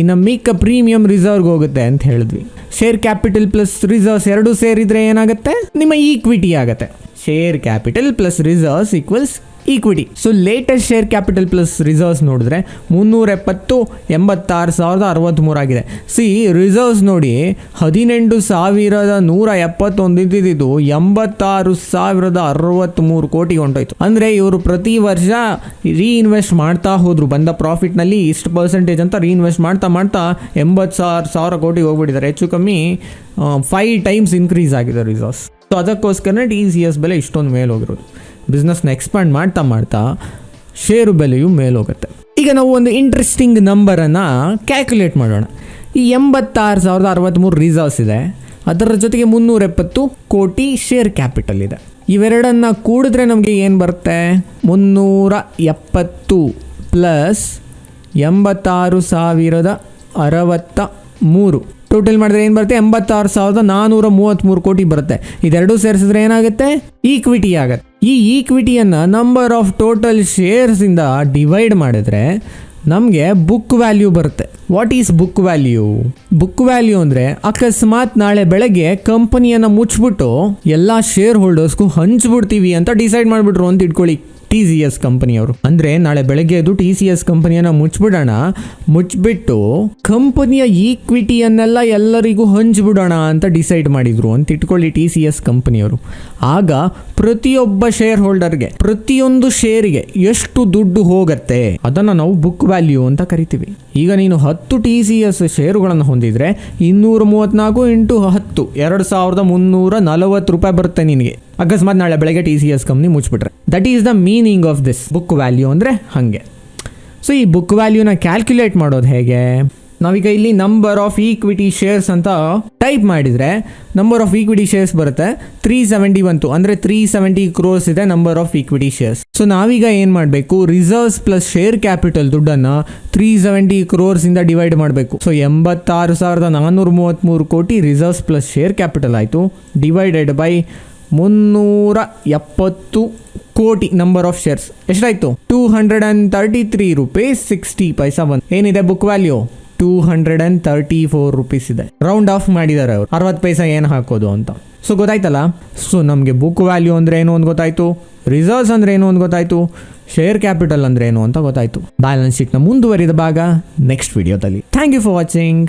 ಇನ್ನು ಮಿಕ್ಕ ಪ್ರೀಮಿಯಂ ರಿಸರ್ವ್ಗೆ ಹೋಗುತ್ತೆ ಅಂತ ಹೇಳಿದ್ವಿ. ಶೇರ್ ಕ್ಯಾಪಿಟಲ್ ಪ್ಲಸ್ ರಿಸರ್ವ್ಸ್ ಎರಡು ಸೇರಿದ್ರೆ ಏನಾಗುತ್ತೆ? ನಿಮ್ಮ ಈಕ್ವಿಟಿ ಆಗುತ್ತೆ. Share capital plus reserves equals equity so latest share capital plus reserves ನೋಡಿದ್ರೆ ಮುನ್ನೂರ ಎಪ್ಪತ್ತು ಎಂಬತ್ತಾರು ಸಾವಿರದ ಅರವತ್ತ್ಮೂರು ಆಗಿದೆ. ಸಿ ರಿಸರ್ವ್ಸ್ ನೋಡಿ ಹದಿನೆಂಟು ಸಾವಿರದ ನೂರ ಎಪ್ಪತ್ತೊಂದು ಇದ್ದಿದ್ದು ಎಂಬತ್ತಾರು ಸಾವಿರದ ಅರವತ್ತ್ಮೂರು ಕೋಟಿ ಹೊಂಟೋಯ್ತು ಅಂದರೆ ಇವರು ಪ್ರತಿ ವರ್ಷ ರೀಇನ್ವೆಸ್ಟ್ ಮಾಡ್ತಾ ಹೋದರು. ಬಂದ ಪ್ರಾಫಿಟ್ನಲ್ಲಿ ಇಷ್ಟು ಪರ್ಸೆಂಟೇಜ್ ಅಂತ ರೀಇನ್ವೆಸ್ಟ್ ಮಾಡ್ತಾ ಮಾಡ್ತಾ ಎಂಬತ್ತು ಸಾವಿರ ಸಾವಿರ ಕೋಟಿಗೆ ಹೋಗ್ಬಿಟ್ಟಿದ್ದಾರೆ. ಹೆಚ್ಚು ಕಮ್ಮಿ ಫೈವ್ ಟೈಮ್ಸ್ ಇನ್ಕ್ರೀಸ್ ಆಗಿದೆ ರಿಸರ್ವ್ಸ್ ಸೊ ಅದಕ್ಕೋಸ್ಕರನೇ ಟಿ ಸಿ ಎಸ್ ಬೆಲೆ ಇಷ್ಟೊಂದು ಮೇಲೆ ಹೋಗಿರೋದು. ಬಿಸ್ನೆಸ್ನ ಎಕ್ಸ್ಪ್ಯಾಂಡ್ ಮಾಡ್ತಾ ಮಾಡ್ತಾ ಷೇರು ಬೆಲೆಯು ಮೇಲೋಗುತ್ತೆ. ಈಗ ನಾವು ಒಂದು ಇಂಟ್ರೆಸ್ಟಿಂಗ್ ನಂಬರನ್ನು ಕ್ಯಾಲ್ಕುಲೇಟ್ ಮಾಡೋಣ. ಈ ಎಂಬತ್ತಾರು ಸಾವಿರದ ಅರವತ್ತ್ಮೂರು ರಿಸರ್ವ್ಸ್ ಇದೆ. ಅದರ ಜೊತೆಗೆ ಮುನ್ನೂರ ಎಪ್ಪತ್ತು ಕೋಟಿ ಶೇರ್ ಕ್ಯಾಪಿಟಲ್ ಇದೆ. ಇವೆರಡನ್ನು ಕೂಡಿದ್ರೆ ನಮಗೆ ಏನು ಬರುತ್ತೆ? ಮುನ್ನೂರ ಎಪ್ಪತ್ತು ಪ್ಲಸ್ ಎಂಬತ್ತಾರು ಸಾವಿರದ ಅರವತ್ತ ಮೂರು. ಟೋಟಲ್ ಮಾಡಿದ್ರೆ ಏನು ಬರುತ್ತೆ? ಎಂಬತ್ತಾರು ಸಾವಿರದ ನಾನ್ನೂರ ಮೂವತ್ತ್ಮೂರು ಕೋಟಿ ಬರುತ್ತೆ. ಇದೆರಡೂ ಸೇರಿಸಿದ್ರೆ ಏನಾಗುತ್ತೆ? ಈಕ್ವಿಟಿ ಆಗುತ್ತೆ. ಈ ಈಕ್ವಿಟಿಯನ್ನು ನಂಬರ್ ಆಫ್ ಟೋಟಲ್ ಶೇರ್ಸಿಂದ ಡಿವೈಡ್ ಮಾಡಿದ್ರೆ ನಮಗೆ ಬುಕ್ ವ್ಯಾಲ್ಯೂ ಬರುತ್ತೆ. What is book value book value ಅಂದರೆ ಅಕಸ್ಮಾತ್ ನಾಳೆ ಬೆಳಗ್ಗೆ ಕಂಪನಿಯನ್ನು ಮುಚ್ಚಿಬಿಟ್ಟು ಎಲ್ಲ ಶೇರ್ ಹೋಲ್ಡರ್ಸ್ಗೂ ಹಂಚ್ಬಿಡ್ತೀವಿ ಅಂತ ಡಿಸೈಡ್ ಮಾಡಿಬಿಟ್ರು ಅಂತ ಇಟ್ಕೊಳ್ಳಿ. ಟಿ ಸಿ ಎಸ್ ಕಂಪನಿಯವರು. ಅಂದ್ರೆ ನಾಳೆ ಬೆಳಗ್ಗೆ ಎದ್ದು ಟಿ ಸಿ ಎಸ್ ಕಂಪನಿಯನ್ನ ಮುಚ್ಚಿಬಿಡೋಣ ಮುಚ್ಚಿಬಿಟ್ಟು ಕಂಪನಿಯ ಈಕ್ವಿಟಿಯನ್ನೆಲ್ಲ ಎಲ್ಲರಿಗೂ ಹಂಚ್ಬಿಡೋಣ ಅಂತ ಡಿಸೈಡ್ ಮಾಡಿದ್ರು ಅಂತ ಇಟ್ಕೊಳ್ಳಿ ಟಿ ಸಿ ಎಸ್ ಕಂಪನಿಯವರು. ಆಗ ಪ್ರತಿಯೊಬ್ಬ ಶೇರ್ ಹೋಲ್ಡರ್ಗೆ ಪ್ರತಿಯೊಂದು ಶೇರಿಗೆ ಎಷ್ಟು ದುಡ್ಡು ಹೋಗತ್ತೆ ಅದನ್ನು ನಾವು ಬುಕ್ ವ್ಯಾಲ್ಯೂ ಅಂತ ಕರಿತೀವಿ. ಈಗ ನೀನು ಹತ್ತು ಟಿ ಸಿ ಎಸ್ ಶೇರುಗಳನ್ನು ಹೊಂದಿದ್ರೆ ಇನ್ನೂರ ಮೂವತ್ನಾಲ್ಕು ಇಂಟು ಹತ್ತು, ಎರಡು ಸಾವಿರದ ಮುನ್ನೂರ ನಲವತ್ತು ರೂಪಾಯಿ ಬರುತ್ತೆ ನಿನಗೆ. ಅಕಸ್ಮಾತ್ ನಾಳೆ ಬೆಳಗ್ಗೆ T C S company ಮುಚ್ಚಿಬಿಟ್ರೆ that is the meaning of this book value ಅಂದರೆ ಹಾಗೆ. ಸೊ ಈ ಬುಕ್ ವ್ಯಾಲ್ಯೂನ ಕ್ಯಾಲ್ಕುಲೇಟ್ ಮಾಡೋದು ಹೇಗೆ? ನಾವೀಗ ಇಲ್ಲಿ ನಂಬರ್ ಆಫ್ ಈಕ್ವಿಟಿ ಶೇರ್ಸ್ ಅಂತ ಟೈಪ್ ಮಾಡಿದರೆ ನಂಬರ್ ಆಫ್ ಈಕ್ವಿಟಿ ಶೇರ್ಸ್ ಬರುತ್ತೆ. ತ್ರೀ ಸೆವೆಂಟಿ ಬಂತು ಅಂದರೆ ತ್ರೀ ಸೆವೆಂಟಿ ಕ್ರೋರ್ಸ್ ಇದೆ number of equity shares so ನಾವೀಗ ಏನು ಮಾಡಬೇಕು? ರಿಸರ್ವ್ಸ್ ಪ್ಲಸ್ ಶೇರ್ ಕ್ಯಾಪಿಟಲ್ ದುಡ್ಡನ್ನು ತ್ರೀ ಸೆವೆಂಟಿ ಕ್ರೋರ್ಸಿಂದ ಡಿವೈಡ್ ಮಾಡಬೇಕು. ಸೊ ಎಂಬತ್ತಾರು ಸಾವಿರದ ನಾನ್ನೂರ ಮೂವತ್ತ್ಮೂರು ಕೋಟಿ ರಿಸರ್ವ್ಸ್ ಪ್ಲಸ್ ಶೇರ್ ಕ್ಯಾಪಿಟಲ್ ಆಯಿತು. ಡಿವೈಡೆಡ್ ಬೈ ಮುನ್ನೂರ ಎಪ್ಪತ್ತು ಕೋಟಿ ನಂಬರ್ ಆಫ್ ಶೇರ್ಸ್ ಎಷ್ಟಾಯ್ತು? Two hundred and thirty three rupees sixty paisa ಬಂದು ಏನಿದೆ book value two hundred and thirty four rupees ಇದೆ. ರೌಂಡ್ ಆಫ್ ಮಾಡಿದ್ದಾರೆ ಅವರು. ಅರವತ್ತು ಪೈಸಾ ಏನು ಹಾಕೋದು ಅಂತ. ಸೊ ಗೊತ್ತಾಯ್ತಲ್ಲ? ಸೊ ನಮಗೆ ಬುಕ್ ವ್ಯಾಲ್ಯೂ ಅಂದರೆ ಏನು ಅಂತ ಗೊತ್ತಾಯಿತು? ರಿಸರ್ವ್ಸ್ ಅಂದರೆ ಏನು ಅಂತ ಗೊತ್ತಾಯಿತು? ಶೇರ್ ಕ್ಯಾಪಿಟಲ್ ಅಂದರೆ ಏನು ಅಂತ ಗೊತ್ತಾಯಿತು. ಬ್ಯಾಲೆನ್ಸ್ ಶೀಟ್ನ ಮುಂದುವರಿದ ಭಾಗ ನೆಕ್ಸ್ಟ್ ವಿಡಿಯೋದಲ್ಲಿ ಥ್ಯಾಂಕ್ ಯು ಫಾರ್ ವಾಚಿಂಗ್